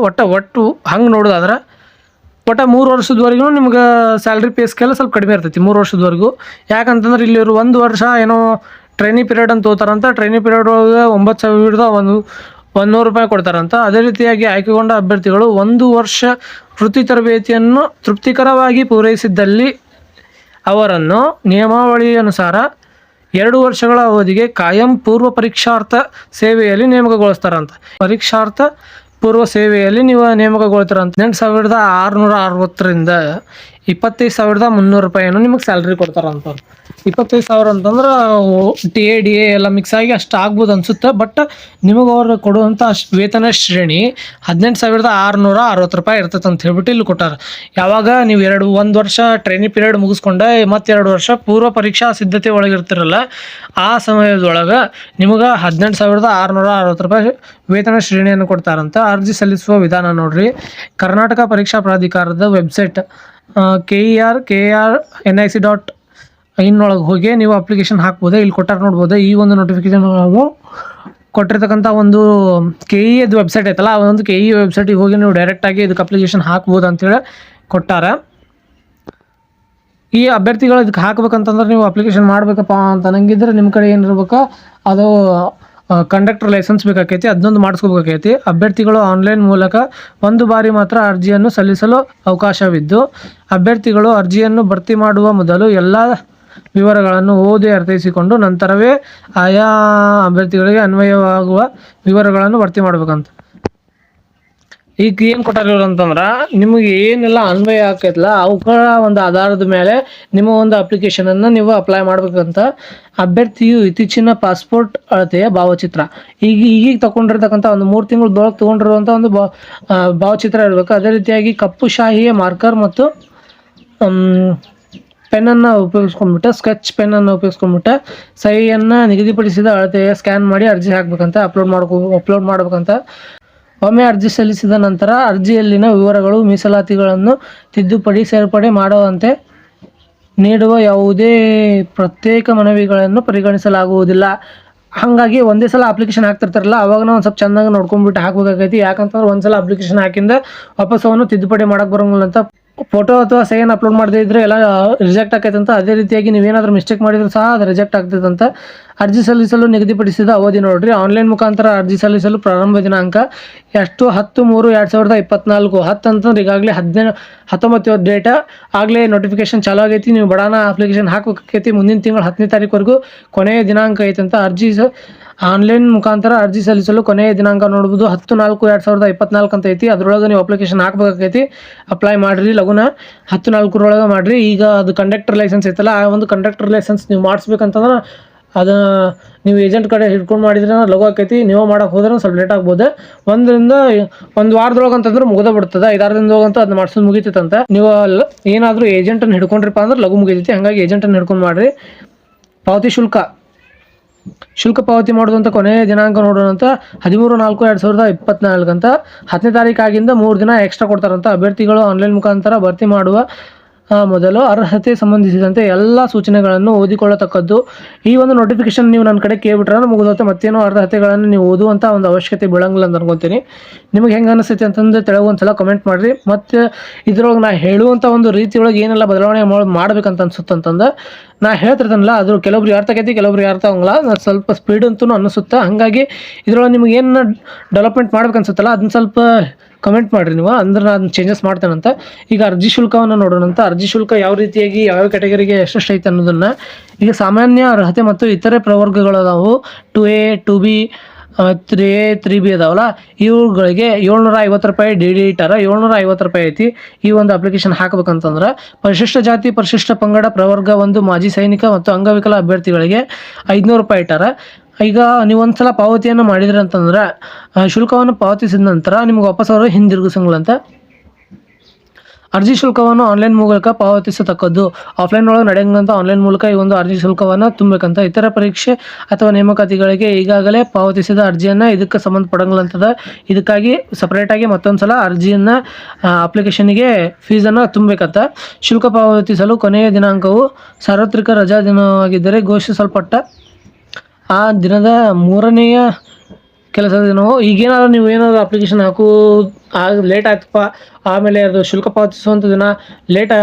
ಒಟ್ಟ ಒಟ್ಟು ಹಂಗೆ ನೋಡೋದಾದ್ರೆ ಒಟ್ಟ ಮೂರು ವರ್ಷದವರೆಗೂ ನಿಮ್ಗೆ ಸ್ಯಾಲ್ರಿ ಪೇ ಸ್ಕೇಲ್ ಸ್ವಲ್ಪ ಕಡಿಮೆ ಇರ್ತೈತಿ, ಮೂರು ವರ್ಷದವರೆಗೂ. ಯಾಕಂತಂದ್ರೆ ಇಲ್ಲಿ ಇವರು ಒಂದು ವರ್ಷ ಏನೋ ಟ್ರೈನಿಂಗ್ ಪೀರಿಯಡ್ ಅಂತ ತೋತಾರಂತ ಟ್ರೈನಿಂಗ್ ಪೀರಿಯಡ್ ಒಳಗೆ ಒಂಬತ್ತು ಸಾವಿರದ ಒಂದು ಒಂದೂರು ರೂಪಾಯಿ ಕೊಡ್ತಾರಂತ. ಅದೇ ರೀತಿಯಾಗಿ ಆಯ್ಕೆಗೊಂಡ ಅಭ್ಯರ್ಥಿಗಳು ಒಂದು ವರ್ಷ ವೃತ್ತಿ ತರಬೇತಿಯನ್ನು ತೃಪ್ತಿಕರವಾಗಿ ಪೂರೈಸಿದ್ದಲ್ಲಿ ಅವರನ್ನು ನಿಯಮಾವಳಿ ಅನುಸಾರ ಎರಡು ವರ್ಷಗಳ ಅವಧಿಗೆ ಕಾಯಂ ಪೂರ್ವ ಪರೀಕ್ಷಾರ್ಥ ಸೇವೆಯಲ್ಲಿ ನೇಮಕಗೊಳಿಸ್ತಾರಂತ. ಪರೀಕ್ಷಾರ್ಥ ಪೂರ್ವ ಸೇವೆಯಲ್ಲಿ ನೀವು ನೇಮಕಗೊಳ್ತೀರ ಅಂತ. ಎಂಟು ಸಾವಿರದ ಆರುನೂರ ಅರವತ್ತರಿಂದ ಇಪ್ಪತ್ತೈದು ಸಾವಿರದ ಮುನ್ನೂರು ರೂಪಾಯಿಯನ್ನು ನಿಮಗೆ ಸ್ಯಾಲ್ರಿ ಕೊಡ್ತಾರಂತ ಇಪ್ಪತ್ತೈದು ಸಾವಿರ ಅಂತಂದ್ರೆ ಟಿ ಎ ಡಿ ಎ ಎಲ್ಲ ಮಿಕ್ಸ್ ಆಗಿ ಅಷ್ಟು ಆಗ್ಬೋದು ಅನ್ಸುತ್ತೆ. ಬಟ್ ನಿಮಗೆ ಅವ್ರು ಕೊಡುವಂಥ ವೇತನ ಶ್ರೇಣಿ ಹದಿನೆಂಟು ಸಾವಿರದ ಆರುನೂರ ಅರವತ್ತು ರೂಪಾಯಿ ಇರ್ತೈತೆ ಅಂತ ಹೇಳ್ಬಿಟ್ಟು ಇಲ್ಲಿ ಕೊಟ್ಟಾರ. ಯಾವಾಗ ನೀವು ಎರಡು, ಒಂದು ವರ್ಷ ಟ್ರೈನಿಂಗ್ ಪೀರಿಯಡ್ ಮುಗಿಸ್ಕೊಂಡೆ ಮತ್ತೆರಡು ವರ್ಷ ಪೂರ್ವ ಪರೀಕ್ಷಾ ಸಿದ್ಧತೆ ಒಳಗಿರ್ತಿರಲ್ಲ, ಆ ಸಮಯದೊಳಗೆ ನಿಮಗೆ ಹದಿನೆಂಟು ಸಾವಿರದ ಆರುನೂರ ಅರವತ್ತು ರೂಪಾಯಿ ವೇತನ ಶ್ರೇಣಿಯನ್ನು ಕೊಡ್ತಾರಂತ ಅರ್ಜಿ ಸಲ್ಲಿಸುವ ವಿಧಾನ ನೋಡ್ರಿ. ಕರ್ನಾಟಕ ಪರೀಕ್ಷಾ ಪ್ರಾಧಿಕಾರದ website K E R K R N I C dot ಇನ್ನೊಳಗೆ ಹೋಗಿ ನೀವು ಅಪ್ಲಿಕೇಶನ್ ಹಾಕ್ಬೋದು, ಇಲ್ಲಿ ಕೊಟ್ಟಾರ ನೋಡ್ಬೋದು, ಈ ಒಂದು ನೋಟಿಫಿಕೇಶನ್ ನಾವು ಕೊಟ್ಟಿರ್ತಕ್ಕಂಥ ಒಂದು ಕೆ ಇ ಅದು ವೆಬ್ಸೈಟ್ ಐತಲ್ಲ, ಆ ಒಂದು ಕೆ ಇ ವೆಬ್ಸೈಟಿಗೆ ಹೋಗಿ ನೀವು ಡೈರೆಕ್ಟಾಗಿ ಇದಕ್ಕೆ ಅಪ್ಲಿಕೇಶನ್ ಹಾಕ್ಬೋದು ಅಂತೇಳಿ ಕೊಟ್ಟಾರ. ಈ ಅಭ್ಯರ್ಥಿಗಳು ಇದಕ್ಕೆ ಹಾಕ್ಬೇಕಂತಂದ್ರೆ ನೀವು ಅಪ್ಲಿಕೇಶನ್ ಮಾಡಬೇಕಪ್ಪ ಅಂತ ಅನ್ನಂಗಿದ್ರೆ ನಿಮ್ಮ ಕಡೆ ಏನಿರ್ಬೇಕು ಅದು ಕಂಡಕ್ಟರ್ ಲೈಸೆನ್ಸ್ ಬೇಕಾಕೈತಿ ಅದನ್ನೊಂದು ಮಾಡಿಸ್ಕೋಬೇಕಾಕೈತಿ. ಅಭ್ಯರ್ಥಿಗಳು ಆನ್ಲೈನ್ ಮೂಲಕ ಒಂದು ಬಾರಿ ಮಾತ್ರ ಅರ್ಜಿಯನ್ನು ಸಲ್ಲಿಸಲು ಅವಕಾಶವಿದ್ದು ಅಭ್ಯರ್ಥಿಗಳು ಅರ್ಜಿಯನ್ನು ಭರ್ತಿ ಮಾಡುವ ಮೊದಲು ಎಲ್ಲ ವಿವರಗಳನ್ನು ಓದಿ ಅರ್ಥೈಸಿಕೊಂಡು ನಂತರವೇ ಆಯಾ ಅಭ್ಯರ್ಥಿಗಳಿಗೆ ಅನ್ವಯವಾಗುವ ವಿವರಗಳನ್ನು ಭರ್ತಿ ಮಾಡ್ಬೇಕಂತ. ಈಗ ಏನು ಕೊಟ್ಟಾರ ಅಂತಂದ್ರೆ ನಿಮಗೆ ಏನೆಲ್ಲ ಅನ್ವಯ ಆಕೈತಲ್ಲ ಅವುಗಳ ಒಂದು ಆಧಾರದ ಮೇಲೆ ನಿಮ್ಮ ಒಂದು ಅಪ್ಲಿಕೇಶನನ್ನು ನೀವು ಅಪ್ಲೈ ಮಾಡ್ಬೇಕಂತ ಅಭ್ಯರ್ಥಿಯು ಇತ್ತೀಚಿನ ಪಾಸ್ಪೋರ್ಟ್ ಅಳತೆಯ ಭಾವಚಿತ್ರ. ಈಗ ಈಗೀಗ ತಗೊಂಡಿರ್ತಕ್ಕಂಥ ಒಂದು ಮೂರು ತಿಂಗಳದೊಳಗೆ ತೊಗೊಂಡಿರುವಂಥ ಒಂದು ಭಾವಚಿತ್ರ ಇರಬೇಕು. ಅದೇ ರೀತಿಯಾಗಿ ಕಪ್ಪು ಶಾಹಿಯ ಮಾರ್ಕರ್ ಮತ್ತು ಪೆನ್ನನ್ನು ಉಪಯೋಗಿಸ್ಕೊಂಡ್ಬಿಟ್ಟು, ಸ್ಕೆಚ್ ಪೆನ್ನನ್ನು ಉಪಯೋಗಿಸ್ಕೊಂಡ್ಬಿಟ್ಟು, ಸಹಿಯನ್ನು ನಿಗದಿಪಡಿಸಿದ ಅಳತೆಯ ಸ್ಕ್ಯಾನ್ ಮಾಡಿ ಅರ್ಜಿ ಹಾಕ್ಬೇಕಂತ, ಅಪ್ಲೋಡ್ ಮಾಡ್ಕೋ, ಅಪ್ಲೋಡ್ ಮಾಡ್ಬೇಕಂತ. ಒಮ್ಮೆ ಅರ್ಜಿ ಸಲ್ಲಿಸಿದ ನಂತರ ಅರ್ಜಿಯಲ್ಲಿನ ವಿವರಗಳು, ಮೀಸಲಾತಿಗಳನ್ನು ತಿದ್ದುಪಡಿ ಸೇರ್ಪಡೆ ಮಾಡುವಂತೆ ನೀಡುವ ಯಾವುದೇ ಪ್ರತ್ಯೇಕ ಮನವಿಗಳನ್ನು ಪರಿಗಣಿಸಲಾಗುವುದಿಲ್ಲ. ಹಾಗಾಗಿ ಒಂದೇ ಸಲ ಅಪ್ಲಿಕೇಶನ್ ಹಾಕ್ತಿರ್ತಾರಲ್ಲ, ಅವಾಗ ಒಂದು ಸ್ವಲ್ಪ ಚೆನ್ನಾಗಿ ನೋಡ್ಕೊಂಡ್ಬಿಟ್ಟು ಹಾಕ್ಬೇಕಾಗೈತಿ. ಯಾಕಂತಂದ್ರೆ ಒಂದ್ಸಲ ಅಪ್ಲಿಕೇಶನ್ ಹಾಕಿಂದ ವಾಪಸ್ ಅವನು ತಿದ್ದುಪಡಿ ಮಾಡಕ್ಕೆ ಬರೋಂಗಿಲ್ಲ ಅಂತ ಫೋಟೋ ಅಥವಾ ಸೈನ್ ಅಪ್ಲೋಡ್ ಮಾಡದೇ ಇದ್ರೆ ಎಲ್ಲ ರಿಜೆಕ್ಟ್ ಆಕೈತಂತ ಅದೇ ರೀತಿಯಾಗಿ ನೀವೇನಾದ್ರೂ ಮಿಸ್ಟೇಕ್ ಮಾಡಿದ್ರು ಸಹ ಅದು ರಿಜೆಕ್ಟ್ ಆಗ್ತೈತಂತ. ಅರ್ಜಿ ಸಲ್ಲಿಸಲು ನಿಗದಿಪಡಿಸಿದ ಅವಧಿ ನೋಡ್ರಿ. ಆನ್ಲೈನ್ ಮುಖಾಂತರ ಅರ್ಜಿ ಸಲ್ಲಿಸಲು ಪ್ರಾರಂಭ ದಿನಾಂಕ ಎಷ್ಟು? ಹತ್ತು, ಮೂರು, ಎರಡು ಸಾವಿರದ ಇಪ್ಪತ್ನಾಲ್ಕು. ಹತ್ತು ಅಂತಂದ್ರೆ ಈಗಾಗಲೇ ಹದಿನೈದು, ಹತ್ತೊಂಬತ್ತು ಡೇಟ ಆಗಲೇ ನೋಟಿಫಿಕೇಶನ್ ಚಾಲು ಆಗೈತಿ. ನೀವು ಬಡಾನ ಅಪ್ಲಿಕೇಶನ್ ಹಾಕಬೇಕೈತಿ ಮುಂದಿನ ತಿಂಗಳು ಹತ್ತನೇ ತಾರೀಕುವರೆಗೂ ಕೊನೆಯ ದಿನಾಂಕ ಐತಂತ. ಅರ್ಜಿ ಆನ್ಲೈನ್ ಮುಖಾಂತರ ಅರ್ಜಿ ಸಲ್ಲಿಸಲು ಕೊನೆಯ ದಿನಾಂಕ ನೋಡ್ಬೋದು ಹತ್ತು ನಾಲ್ಕು ಎರಡು ಸಾವಿರದ ಇಪ್ಪತ್ನಾಲ್ಕು ಅಂತ ಐತಿ. ಅದರೊಳಗೆ ನೀವು ಅಪ್ಲಿಕೇಶನ್ ಹಾಕ್ಬೇಕಾಗೈತಿ. ಅಪ್ಲೈ ಮಾಡಿರಿ ಲಗುನ. ಹತ್ತು ನಾಲ್ಕರೊಳಗೆ ಮಾಡಿರಿ. ಈಗ ಅದು ಕಂಡಕ್ಟರ್ ಲೈಸೆನ್ಸ್ ಐತಲ್ಲ, ಆ ಒಂದು ಕಂಡಕ್ಟರ್ ಲೈಸೆನ್ಸ್ ನೀವು ಮಾಡಿಸ್ಬೇಕಂತಂದ್ರೆ ಅದು ನೀವು ಏಜೆಂಟ್ ಕಡೆ ಹಿಡ್ಕೊಂಡು ಮಾಡಿದ್ರೆ ಲಘು ಆಕೈತಿ. ನೀವು ಮಾಡೋಕೆ ಹೋದ್ರೆ ಸ್ವಲ್ಪ ಲೇಟ್ ಆಗ್ಬೋದು. ಒಂದರಿಂದ ಒಂದು ವಾರದೊಳಗೆ ಅಂತಂದ್ರೆ ಮುಗಿದ ಬಿಡ್ತದೆ. ಐದಾರು ದಿನದೊಳಗಂತೂ ಅದನ್ನ ಮಾಡ್ಸೋದು ಮುಗಿತೈತಂತ ನೀವು ಅಲ್ಲ ಏನಾದರೂ ಏಜೆಂಟನ್ನು ಹಿಡ್ಕೊಂಡ್ರಿಪ್ಪ ಅಂದ್ರೆ ಲಘು ಮುಗಿತೈತಿ. ಹಾಗಾಗಿ ಏಜೆಂಟನ್ನು ಹಿಡ್ಕೊಂಡು ಮಾಡಿರಿ. ಪಾವತಿ ಶುಲ್ಕ ಶುಲ್ಕ ಪಾವತಿ ಮಾಡುವಂಥ ಕೊನೆಯ ದಿನಾಂಕ ನೋಡೋಣ ಅಂತ ಹದಿಮೂರು ನಾಲ್ಕು ಎರಡು ಸಾವಿರದ ಇಪ್ಪತ್ನಾಲ್ಕು ಅಂತ ಹತ್ತನೇ ತಾರೀಕಾಗಿಂದ ಮೂರು ದಿನ ಎಕ್ಸ್ಟ್ರಾ ಕೊಡ್ತಾರಂತ ಅಭ್ಯರ್ಥಿಗಳು ಆನ್ಲೈನ್ ಮುಖಾಂತರ ಭರ್ತಿ ಮಾಡುವ ಮೊದಲು ಅರ್ಹತೆ ಸಂಬಂಧಿಸಿದಂತೆ ಎಲ್ಲ ಸೂಚನೆಗಳನ್ನು ಓದಿಕೊಳ್ಳತಕ್ಕದ್ದು. ಈ ಒಂದು ನೋಟಿಫಿಕೇಶನ್ ನೀವು ನನ್ನ ಕಡೆ ಕೇಳ್ಬಿಟ್ರೆ ಮುಗಿದೋತ್ತೆ ಮತ್ತೇನೋ ಅರ್ಹತೆಗಳನ್ನು ನೀವು ಓದುವಂಥ ಒಂದು ಅವಶ್ಯಕತೆ ಬೀಳಂಗಿಲ್ಲ ಅಂತ ಅನ್ಕೊತೀನಿ. ನಿಮಗೆ ಹೆಂಗೆ ಅನಿಸುತ್ತೆ ಒಂದು ಸಲ ಕಮೆಂಟ್ ಮಾಡಿರಿ. ಮತ್ತು ಇದ್ರೊಳಗೆ ನಾ ಹೇಳುವಂಥ ಒಂದು ರೀತಿಯೊಳಗೆ ಏನೆಲ್ಲ ಬದಲಾವಣೆ ಮಾಡಬೇಕಂತ ಮಾಡ್ಬೇಕಂತ ಅನ್ಸುತ್ತೆ ಅಂತಂದು ನಾ ಹೇಳ್ತಿರ್ತಾನಲ್ಲ ಅದು ಕೆಲವೊಬ್ರಿಗೆ ಅರ್ಥ ಆಗೈತಿ ಕೆಲವೊಬ್ರಿಗೆ ಅರ್ಥ ಆಗಲ್ಲ ನಾನು ಸ್ವಲ್ಪ ಸ್ಪೀಡ್ ಅಂತೂ ಅನಿಸುತ್ತೆ ಹಾಗಾಗಿ ಇದ್ರೊಳಗೆ ನಿಮ್ಗೆ ಏನು ಡೆವಲಪ್ಮೆಂಟ್ ಮಾಡ್ಬೇಕು ಅನ್ಸುತ್ತಲ್ಲ ಅದನ್ನ ಸ್ವಲ್ಪ ಕಮೆಂಟ್ ಮಾಡಿರಿ ನೀವು. ಅಂದ್ರೆ ನಾನು ಚೇಂಜಸ್ ಮಾಡ್ತೇನಂತ ಈಗ ಅರ್ಜಿ ಶುಲ್ಕವನ್ನು ನೋಡೋಣ ಅಂತ. ಅರ್ಜಿ ಶುಲ್ಕ ಯಾವ ರೀತಿಯಾಗಿ, ಯಾವ್ಯಾವ ಕ್ಯಾಟಗರಿಗೆ ಎಷ್ಟೆಷ್ಟು ಐತೆ ಅನ್ನೋದನ್ನು. ಈಗ ಸಾಮಾನ್ಯ ಅರ್ಹತೆ ಮತ್ತು ಇತರೆ ಪ್ರವರ್ಗಗಳದಾವು. Two A, two B three A three B ಅದಾವಲ್ಲ? ಇವುಗಳಿಗೆ ಏಳ್ನೂರ ಐವತ್ತು ರೂಪಾಯಿ ಡಿ ಡಿ ಇಟ್ಟಾರ ಏಳ್ನೂರ ಐವತ್ತು ರೂಪಾಯಿ ಐತಿ. ಈ ಒಂದು ಅಪ್ಲಿಕೇಶನ್ ಹಾಕಬೇಕಂತಂದ್ರೆ ಪರಿಶಿಷ್ಟ ಜಾತಿ, ಪರಿಶಿಷ್ಟ ಪಂಗಡ, ಪ್ರವರ್ಗ, ಒಂದು ಮಾಜಿ ಸೈನಿಕ ಮತ್ತು ಅಂಗವಿಕಲ ಅಭ್ಯರ್ಥಿಗಳಿಗೆ ಐದುನೂರು ರೂಪಾಯಿ ಇಟ್ಟಾರ. ಈಗ ನೀವು ಒಂದ್ಸಲ ಪಾವತಿಯನ್ನು ಮಾಡಿದ್ರಿ ಅಂತಂದ್ರೆ ಶುಲ್ಕವನ್ನು ಪಾವತಿಸಿದ ನಂತರ ನಿಮ್ಗೆ ವಾಪಸ್ ಅವರು ಹಿಂದಿರುಗಿಸಂಗಿಲ್ಲ ಅಂತ ಅರ್ಜಿ ಶುಲ್ಕವನ್ನು ಆನ್ಲೈನ್ ಮೂಲಕ ಪಾವತಿಸತಕ್ಕದ್ದು. ಆಫ್ಲೈನ್ ಒಳಗೆ ನಡೆಯಂಗಂತ ಆನ್ಲೈನ್ ಮೂಲಕ ಈ ಒಂದು ಅರ್ಜಿ ಶುಲ್ಕವನ್ನು ತುಂಬಬೇಕಂತ ಇತರ ಪರೀಕ್ಷೆ ಅಥವಾ ನೇಮಕಾತಿಗಳಿಗೆ ಈಗಾಗಲೇ ಪಾವತಿಸಿದ ಅರ್ಜಿಯನ್ನು ಇದಕ್ಕೆ ಸಂಬಂಧಪಡಂಗಿಲ್ಲಂತದ ಇದಕ್ಕಾಗಿ ಸಪ್ರೇಟಾಗಿ ಮತ್ತೊಂದು ಸಲ ಅರ್ಜಿಯನ್ನು ಅಪ್ಲಿಕೇಶನ್ಗೆ ಫೀಸನ್ನು ತುಂಬಬೇಕಂತ. ಶುಲ್ಕ ಪಾವತಿಸಲು ಕೊನೆಯ ದಿನಾಂಕವು ಸಾರ್ವತ್ರಿಕ ರಜಾ ದಿನವಾಗಿದ್ದರೆ ಘೋಷಿಸಲ್ಪಟ್ಟ ಆ ದಿನದ ಮೂರನೆಯ ಕೆಲಸದ ದಿನವು. ಈಗೇನಾದರೂ ನೀವು ಏನಾದರೂ ಅಪ್ಲಿಕೇಶನ್ ಹಾಕು ಆಗ ಲೇಟ್ ಆಯ್ತಪ್ಪ. ಆಮೇಲೆ ಅದು ಶುಲ್ಕ ಪಾವತಿಸುವಂಥ ದಿನ ಲೇಟ್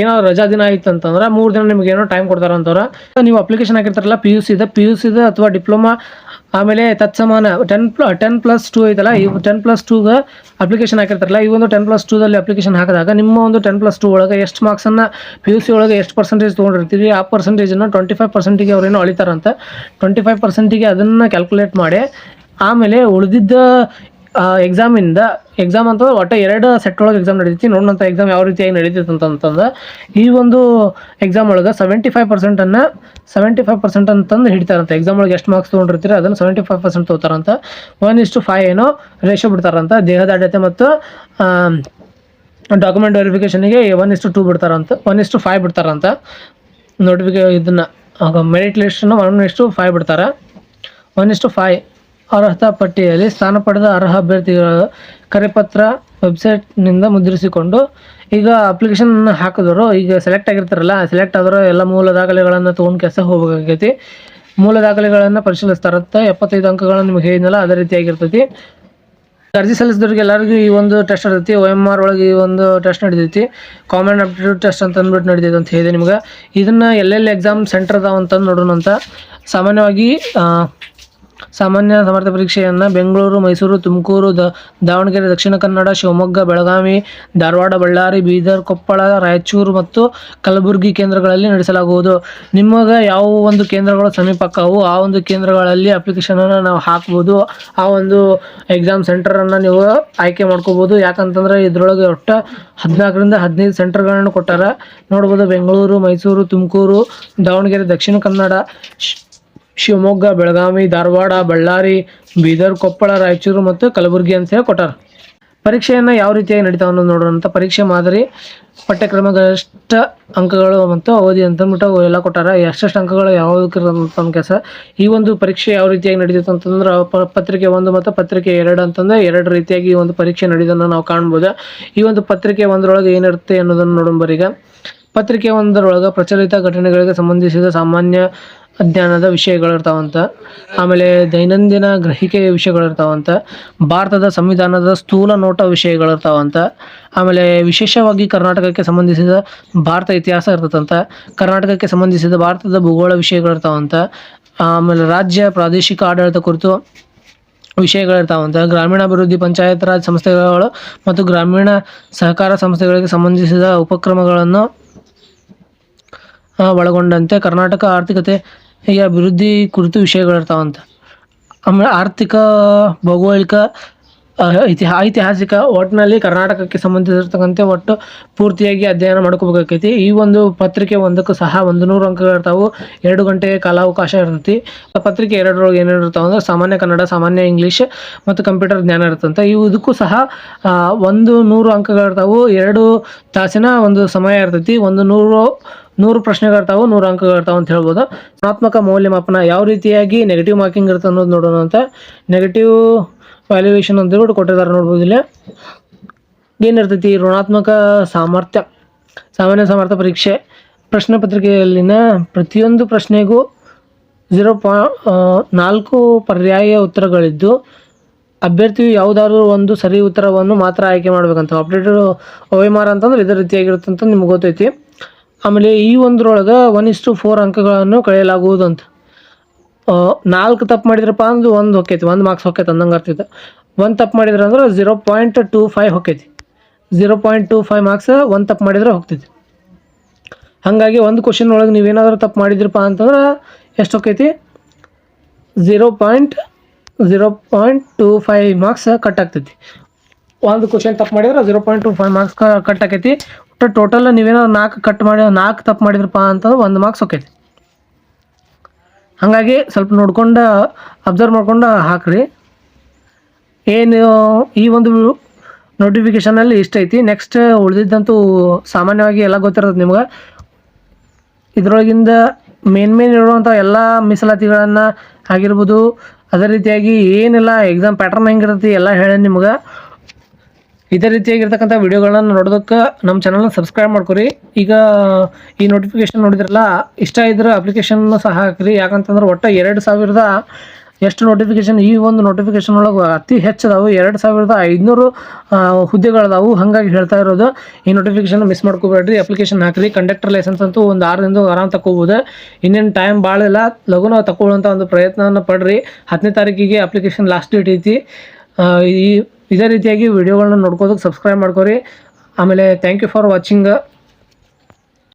ಏನಾದ್ರು ರಜಾ ದಿನ ಆಯ್ತು ಅಂತಂದ್ರೆ ಮೂರು ದಿನ ನಿಮ್ಗೆ ಏನೋ ಟೈಮ್ ಕೊಡ್ತಾರೆ ಅಂತವ್ರ. ನೀವು ಅಪ್ಲಿಕೇಶನ್ ಹಾಕಿರ್ತಾರಲ್ಲ ಪಿ ಯು ಸಿದ ಪಿ ಯು ಸಿದ ಅಥವಾ ಡಿಪ್ಲೊಮಾ ಆಮೇಲೆ ತತ್ಸಮಾನ ಟೆನ್ ಪ್ಲ ಟೆನ್ ಪ್ಲಸ್ ಟೂ ಐತಲ್ಲ, ಈ ಟೆನ್ ಪ್ಲಸ್ ಟೂಗೆ ಅಪ್ಲಿಕೇಶನ್ ಹಾಕಿರ್ತಾರಲ್ಲ, ಈ ಒಂದು ಟೆನ್ ಪ್ಲಸ್ ಟೂದಲ್ಲಿ ಅಪ್ಲಿಕೇಶನ್ ಹಾಕಿದಾಗ ನಿಮ್ಮ ಒಂದು ಟೆನ್ ಪ್ಲಸ್ ಟೂ ಒಳಗೆ ಎಷ್ಟು ಮಾರ್ಕ್ಸನ್ನು ಪಿ ಯು ಸಿ ಒಳಗೆ ಎಷ್ಟು ಪರ್ಸೆಂಟೇಜ್ ತೊಗೊಂಡಿರ್ತೀವಿ ಆ ಪರ್ಸೆಂಟೇಜನ್ನು ಟ್ವೆಂಟಿ ಫೈವ್ ಪರ್ಸೆಂಟಿಗೆ ಅವ್ರೇನೋ ಅಳಿತಾರಂತ. ಟ್ವೆಂಟಿ ಫೈವ್ ಪರ್ಸೆಂಟಿಗೆ ಅದನ್ನು ಕ್ಯಾಲ್ಕುಲೇಟ್ ಮಾಡಿ, ಆಮೇಲೆ ಉಳಿದಿದ್ದ ಎಕ್ಸಾಮಿಂದ ಎಕ್ಸಾಮ್ ಅಂತಂದ್ರೆ ಒಟ್ಟು ಎರಡು ಸೆಟ್ ಒಳಗೆ ಎಕ್ಸಾಮ್ ನಡೀತಿ ನೋಡೋಂಥ ಎಕ್ಸಾಮ್ ಯಾವ ರೀತಿಯಾಗಿ ನಡೀತೈತೆ ಅಂತಂತಂದ್ರೆ ಈ ಒಂದು ಎಕ್ಸಾಮ್ ಒಳಗೆ ಸೆವೆಂಟಿ ಫೈವ್ ಪರ್ಸೆಂಟನ್ನು ಸೆವೆಂಟಿ ಫೈವ್ ಪರ್ಸೆಂಟ್ ಅಂತಂದು ಹಿಡಿತಾರಂತ. ಎಕ್ಸಾಮ್ ಒಳಗೆ ಎಷ್ಟು ಮಾರ್ಕ್ಸ್ ತೊಗೊಂಡಿರ್ತೀರ ಅದನ್ನು ಸೆವೆಂಟಿ ಫೈವ್ ಪರ್ಸೆಂಟ್ ತೊಗೋತಾರಂತ ಒನ್ ಇಷ್ಟು ಫೈವ್ ಏನೋ ರೇಷೋ ಬಿಡ್ತಾರಂತ. ದೇಹದಾಢ್ಯತೆ ಮತ್ತು ಡಾಕ್ಯುಮೆಂಟ್ ವೆರಿಫಿಕೇಷನಿಗೆ ಒನ್ ಇಷ್ಟು ಟೂ ಬಿಡ್ತಾರಂತ. ಒನ್ ಇಷ್ಟು ಫೈವ್ ಬಿಡ್ತಾರಂತ. ನೋಟಿಫಿಕೇ ಇದನ್ನು ಮೆರಿಟ್ ಲಿಸ್ಟನ್ನು ಒನ್ ಇಷ್ಟು ಫೈವ್ ಬಿಡ್ತಾರೆ. ಒನ್ ಇಷ್ಟು ಫೈವ್ ಅರ್ಹತಾ ಪಟ್ಟಿಯಲ್ಲಿ ಸ್ಥಾನ ಪಡೆದ ಅರ್ಹ ಅಭ್ಯರ್ಥಿಗಳ ಕರೆಪತ್ರ ವೆಬ್ಸೈಟ್ನಿಂದ ಮುದ್ರಿಸಿಕೊಂಡು ಈಗ ಅಪ್ಲಿಕೇಶನ್ ಹಾಕಿದವರು ಈಗ ಸೆಲೆಕ್ಟ್ ಆಗಿರ್ತಾರಲ್ಲ ಸೆಲೆಕ್ಟ್ ಆದರೆ ಎಲ್ಲ ಮೂಲ ದಾಖಲೆಗಳನ್ನು ತೊಗೊಂಡು ಕೆಲಸ ಹೋಗಬೇಕಾಗೈತಿ. ಮೂಲ ದಾಖಲೆಗಳನ್ನು ಪರಿಶೀಲಿಸ್ತಾರಂತ ಎಪ್ಪತ್ತೈದು ಅಂಕಗಳನ್ನು ನಿಮಗೆ ಹೇಳಿದ್ನಲ್ಲ, ಅದೇ ರೀತಿಯಾಗಿರ್ತೈತಿ ಅರ್ಜಿ ಸಲ್ಲಿಸಿದವ್ರಿಗೆ ಎಲ್ಲರಿಗೂ ಈ ಒಂದು ಟೆಸ್ಟ್ ಇರ್ತೈತಿ ಒ ಎಂ ಆರ್ ಒಳಗೆ ಈ ಒಂದು ಟೆಸ್ಟ್ ನಡೀತೈತಿ ಕಾಮನ್ ಅಪ್ಟಿಟ್ಯೂಡ್ ಟೆಸ್ಟ್ ಅಂತ ಅಂದ್ಬಿಟ್ಟು ನಡೀತೈತೆ ಅಂತ ಹೇಳಿದೆ ನಿಮ್ಗೆ. ಇದನ್ನು ಎಲ್ಲೆಲ್ಲಿ ಎಕ್ಸಾಮ್ ಸೆಂಟರ್ ಅದಾವ ಅಂತಂದು ನೋಡೋಣ ಅಂತ ಸಾಮಾನ್ಯವಾಗಿ ಸಾಮಾನ್ಯ ಸಮರ್ಥ ಪರೀಕ್ಷೆಯನ್ನು ಬೆಂಗಳೂರು, ಮೈಸೂರು, ತುಮಕೂರು, ದ, ದಾವಣಗೆರೆ, ದಕ್ಷಿಣ ಕನ್ನಡ, ಶಿವಮೊಗ್ಗ, ಬೆಳಗಾವಿ, ಧಾರವಾಡ, ಬಳ್ಳಾರಿ, ಬೀದರ್, ಕೊಪ್ಪಳ, ರಾಯಚೂರು ಮತ್ತು ಕಲಬುರಗಿ ಕೇಂದ್ರಗಳಲ್ಲಿ ನಡೆಸಲಾಗುವುದು. ನಿಮಗೆ ಯಾವ ಒಂದು ಕೇಂದ್ರಗಳು ಸಮೀಪಕ್ಕವು ಆ ಒಂದು ಕೇಂದ್ರಗಳಲ್ಲಿ ಅಪ್ಲಿಕೇಶನನ್ನು ನಾವು ಹಾಕ್ಬೋದು. ಆ ಒಂದು ಎಕ್ಸಾಮ್ ಸೆಂಟರನ್ನು ನೀವು ಆಯ್ಕೆ ಮಾಡ್ಕೋಬೋದು. ಯಾಕಂತಂದ್ರೆ ಇದರೊಳಗೆ ಒಟ್ಟು ಹದಿನಾಲ್ಕರಿಂದ ಹದಿನೈದು ಸೆಂಟರ್ಗಳನ್ನು ಕೊಟ್ಟಾರ. ನೋಡ್ಬೋದು ಬೆಂಗಳೂರು, ಮೈಸೂರು, ತುಮಕೂರು, ದಾವಣಗೆರೆ, ದಕ್ಷಿಣ ಕನ್ನಡ ಶಿವಮೊಗ್ಗ, ಬೆಳಗಾವಿ, ಧಾರವಾಡ, ಬಳ್ಳಾರಿ, ಬೀದರ್, ಕೊಪ್ಪಳ, ರಾಯಚೂರು ಮತ್ತು ಕಲಬುರಗಿ ಅಂತ ಹೇಳಿ ಕೊಟ್ಟಾರ ಪರೀಕ್ಷೆಯನ್ನು ಯಾವ ರೀತಿಯಾಗಿ ನಡೀತಾವ ಅನ್ನೋದು ನೋಡೋಣ ಅಂತ ಪರೀಕ್ಷೆ ಮಾದರಿ, ಪಠ್ಯಕ್ರಮಗಳಷ್ಟು ಅಂಕಗಳು ಮತ್ತು ಅವಧಿ ಅಂತಂದ್ಬಿಟ್ಟು ಅವು ಎಲ್ಲ ಕೊಟ್ಟಾರ. ಎಷ್ಟೆಷ್ಟು ಅಂಕಗಳು ಯಾವುದಕ್ಕೆ ಕೆಲಸ. ಈ ಒಂದು ಪರೀಕ್ಷೆ ಯಾವ ರೀತಿಯಾಗಿ ನಡೀತೈತೆ ಅಂತಂದ್ರೆ ಪತ್ರಿಕೆ ಒಂದು ಮತ್ತು ಪತ್ರಿಕೆ ಎರಡು ಅಂತಂದ್ರೆ ಎರಡು ರೀತಿಯಾಗಿ ಈ ಒಂದು ಪರೀಕ್ಷೆ ನಡೆಯೋದನ್ನು ನಾವು ಕಾಣ್ಬೋದು. ಈ ಒಂದು ಪತ್ರಿಕೆ ಒಂದರೊಳಗೆ ಏನಿರುತ್ತೆ ಅನ್ನೋದನ್ನು ನೋಡೋಣ ಬರೀಗ. ಪತ್ರಿಕೆ ಒಂದರೊಳಗೆ ಪ್ರಚಲಿತ ಘಟನೆಗಳಿಗೆ ಸಂಬಂಧಿಸಿದ ಸಾಮಾನ್ಯ ಅಜ್ಞಾನದ ವಿಷಯಗಳಿರ್ತಾವಂತ ಆಮೇಲೆ ದೈನಂದಿನ ಗ್ರಹಿಕೆಯ ವಿಷಯಗಳಿರ್ತಾವಂತ ಭಾರತದ ಸಂವಿಧಾನದ ಸ್ಥೂಲ ನೋಟ ವಿಷಯಗಳಿರ್ತಾವಂತ ಆಮೇಲೆ ವಿಶೇಷವಾಗಿ ಕರ್ನಾಟಕಕ್ಕೆ ಸಂಬಂಧಿಸಿದ ಭಾರತ ಇತಿಹಾಸ ಇರ್ತದಂತ. ಕರ್ನಾಟಕಕ್ಕೆ ಸಂಬಂಧಿಸಿದ ಭಾರತದ ಭೂಗೋಳ ವಿಷಯಗಳಿರ್ತಾವಂತ ಆಮೇಲೆ ರಾಜ್ಯ, ಪ್ರಾದೇಶಿಕ ಆಡಳಿತ ಕುರಿತು ವಿಷಯಗಳಿರ್ತಾವಂತ ಗ್ರಾಮೀಣಾಭಿವೃದ್ಧಿ ಪಂಚಾಯತ್ ರಾಜ್ ಸಂಸ್ಥೆಗಳು ಮತ್ತು ಗ್ರಾಮೀಣ ಸಹಕಾರ ಸಂಸ್ಥೆಗಳಿಗೆ ಸಂಬಂಧಿಸಿದ ಉಪಕ್ರಮಗಳನ್ನು ಒಳಗೊಂಡಂತೆ ಕರ್ನಾಟಕ ಆರ್ಥಿಕತೆಯ ಅಭಿವೃದ್ಧಿ ಕುರಿತು ವಿಷಯಗಳಿರ್ತಾವಂತ ಆಮೇಲೆ ಆರ್ಥಿಕ, ಭೌಗೋಳಿಕ ಐತಿಹಾಸಿಕ ಒಟ್ಟಿನಲ್ಲಿ ಕರ್ನಾಟಕಕ್ಕೆ ಸಂಬಂಧಿಸಿರ್ತಕ್ಕಂಥ ಒಟ್ಟು ಪೂರ್ತಿಯಾಗಿ ಅಧ್ಯಯನ ಮಾಡ್ಕೋಬೇಕಾಕೈತಿ. ಈ ಒಂದು ಪತ್ರಿಕೆ ಒಂದಕ್ಕೂ ಸಹ ಒಂದು ನೂರು ಅಂಕಗಳಿರ್ತಾವೆ ಎರಡು ಗಂಟೆ ಕಾಲಾವಕಾಶ ಇರ್ತೈತಿ. ಪತ್ರಿಕೆ ಎರಡರೊಳಗೆ ಏನೇನು ಇರ್ತಾವೆ ಅಂದ್ರೆ ಸಾಮಾನ್ಯ ಕನ್ನಡ, ಸಾಮಾನ್ಯ ಇಂಗ್ಲೀಷ್ ಮತ್ತು ಕಂಪ್ಯೂಟರ್ ಜ್ಞಾನ ಇರ್ತಂತ ಇದಕ್ಕೂ ಸಹ ಒಂದು ನೂರು ಅಂಕಗಳಿರ್ತಾವೆ ಎರಡು ತಾಸಿನ ಒಂದು ಸಮಯ ಇರ್ತೈತಿ. ಒಂದು ನೂರು ನೂರು ಪ್ರಶ್ನೆಗಳಿರ್ತಾವೆ ನೂರು ಅಂಕಗಳಿರ್ತಾವೆ ಅಂತ ಹೇಳ್ಬೋದು. ಋಣಾತ್ಮಕ ಮೌಲ್ಯಮಾಪನ ಯಾವ ರೀತಿಯಾಗಿ ನೆಗೆಟಿವ್ ಮಾರ್ಕಿಂಗ್ ಇರುತ್ತೆ ಅನ್ನೋದು ನೋಡೋಣ ಅಂತ. ನೆಗೆಟಿವ್ ವ್ಯಾಲ್ಯೂಯೇಷನ್ ಅಂತ ಹೇಳ್ಬಿಟ್ಟು ಕೊಟ್ಟಿದ್ದಾರೆ ನೋಡ್ಬೋದು ಇಲ್ಲಿ. ಏನಿರ್ತೈತಿ? ಋಣಾತ್ಮಕ ಸಾಮರ್ಥ್ಯ, ಸಾಮಾನ್ಯ ಸಾಮರ್ಥ್ಯ ಪರೀಕ್ಷೆ. ಪ್ರಶ್ನೆ ಪತ್ರಿಕೆಯಲ್ಲಿನ ಪ್ರತಿಯೊಂದು ಪ್ರಶ್ನೆಗೂ ಝೀರೋ ಪಾ ನಾಲ್ಕು ಪರ್ಯಾಯ ಉತ್ತರಗಳಿದ್ದು, ಅಭ್ಯರ್ಥಿಯು ಯಾವುದಾದ್ರೂ ಒಂದು ಸರಿ ಉತ್ತರವನ್ನು ಮಾತ್ರ ಆಯ್ಕೆ ಮಾಡಬೇಕಂತ. ಅಪ್ಡೇಟೆಡ್ ಅವೈಮಾರ ಅಂತಂದ್ರೆ ಇದೇ ರೀತಿಯಾಗಿರುತ್ತೆ ಅಂತ ನಿಮ್ಗೆ ಗೊತ್ತೈತಿ. ಆಮೇಲೆ ಈ ಒಂದರೊಳಗೆ ಒನ್ ಇಸ್ಟು ಫೋರ್ ಅಂಕಗಳನ್ನು ಕಳೆಯಲಾಗುವುದು ಅಂತ ನಾಲ್ಕು ತಪ್ಪು ಮಾಡಿದ್ರಪ್ಪ ಅಂದ್ರೆ ಒಂದು ಹೊಕ್ಕೈತಿ, ಒಂದು ಮಾರ್ಕ್ಸ್ ಹೊಕ್ಕೈತಿ ಅಂದಂಗೆ ಆಗ್ತೈತೆ ಒಂದು ತಪ್ಪು ಮಾಡಿದ್ರೆ ಅಂದ್ರೆ zero point two five ಹೊಕ್ಕೈತಿ. Zero point two five marks ಒಂದು ತಪ್ಪು ಮಾಡಿದ್ರೆ ಹೋಗ್ತೈತಿ. ಹಾಗಾಗಿ ಒಂದು ಕ್ವಶನ್ ಒಳಗೆ ನೀವೇನಾದರೂ ತಪ್ಪು ಮಾಡಿದ್ರಪ್ಪ ಅಂತಂದ್ರೆ ಎಷ್ಟು ಹೊಕ್ಕೈತಿ? Zero point zero point two five marks cut ಆಗ್ತೈತಿ. ಒಂದು ಕ್ವಶನ್ ತಪ್ಪು ಮಾಡಿದ್ರೆ zero point two five marks cut ಆಕೈತಿ ಒಟ್ಟು ಟೋಟಲ್ ನೀವೇನಾದ್ರು ನಾಲ್ಕು ಕಟ್ ಮಾಡಿ, ನಾಲ್ಕು ತಪ್ಪು ಮಾಡಿದ್ರಪ್ಪ ಅಂತಂದ್ರೆ ಒಂದು ಮಾರ್ಕ್ಸ್ ಹೋಕೈತಿ ಹಾಗಾಗಿ ಸ್ವಲ್ಪ ನೋಡ್ಕೊಂಡು ಅಬ್ಸರ್ವ್ ಮಾಡ್ಕೊಂಡು ಹಾಕ್ರಿ. ಏನು ಈ ಒಂದು ನೋಟಿಫಿಕೇಶನಲ್ಲಿ ಇಷ್ಟೈತಿ ನೆಕ್ಸ್ಟ್ ಉಳಿದಿದ್ದಂತೂ ಸಾಮಾನ್ಯವಾಗಿ ಎಲ್ಲ ಗೊತ್ತಿರೋದು ನಿಮ್ಗೆ. ಇದರೊಳಗಿಂದ ಮೇನ್ ಮೇನ್ ಇರುವಂಥ ಎಲ್ಲ ಮೀಸಲಾತಿಗಳನ್ನು ಆಗಿರ್ಬೋದು, ಅದೇ ರೀತಿಯಾಗಿ ಏನೆಲ್ಲ ಎಕ್ಸಾಮ್ ಪ್ಯಾಟರ್ನ್ ಹೆಂಗಿರುತ್ತೆ ಎಲ್ಲ ಹೇಳಿ ನಿಮ್ಗೆ. ಇದೇ ರೀತಿಯಾಗಿರ್ತಕ್ಕಂಥ ವಿಡಿಯೋಗಳನ್ನ ನೋಡೋದಕ್ಕೆ ನಮ್ಮ ಚಾನಲ್ನ ಸಬ್ಸ್ಕ್ರೈಬ್ ಮಾಡ್ಕೊರಿ. ಈಗ ಈ ನೋಟಿಫಿಕೇಶನ್ ನೋಡಿದ್ರಲ್ಲ, ಇಷ್ಟ ಇದ್ರೆ ಅಪ್ಲಿಕೇಶನ್ ಸಹ ಹಾಕ್ರಿ. ಯಾಕಂತಂದ್ರೆ ಒಟ್ಟು ಎರಡು ಸಾವಿರದ ಎಷ್ಟು ನೋಟಿಫಿಕೇಶನ್ ಈ ಒಂದು ನೋಟಿಫಿಕೇಶನ್ ಒಳಗೆ ಅತಿ ಹೆಚ್ಚದಾವು. ಎರಡು ಸಾವಿರದ ಐದುನೂರು ಹುದ್ದೆಗಳದಾವು. ಹಾಗಾಗಿ ಹೇಳ್ತಾ ಇರೋದು, ಈ ನೋಟಿಫಿಕೇಶನ್ ಮಿಸ್ ಮಾಡ್ಕೋಬೇಡ್ರಿ. ಅಪ್ಲಿಕೇಶನ್ ಹಾಕ್ರಿ. ಕಂಡಕ್ಟರ್ ಲೈಸೆನ್ಸ್ ಅಂತೂ ಒಂದು ಆರರಿಂದ ಆರಾಮ್ ತಗೋಬೋದು ಇನ್ನೇನು ಟೈಮ್ ಭಾಳ ಇಲ್ಲ. ಲಘುನ ತಗೊಳ್ಳುವಂಥ ಒಂದು ಪ್ರಯತ್ನವನ್ನು ಪಡ್ರಿ. ಹತ್ತನೇ ತಾರೀಕಿಗೆ ಅಪ್ಲಿಕೇಶನ್ ಲಾಸ್ಟ್ ಡೇಟ್ ಐತಿ. ಈ ಇದೇ ರೀತಿಯಾಗಿ ವಿಡಿಯೋಗಳನ್ನ ನೋಡ್ಕೋದಕ್ಕೆ ಸಬ್ಸ್ಕ್ರೈಬ್ ಮಾಡ್ಕೊರಿ. ಆಮೇಲೆ ಥ್ಯಾಂಕ್ ಯು ಫಾರ್ ವಾಚಿಂಗ್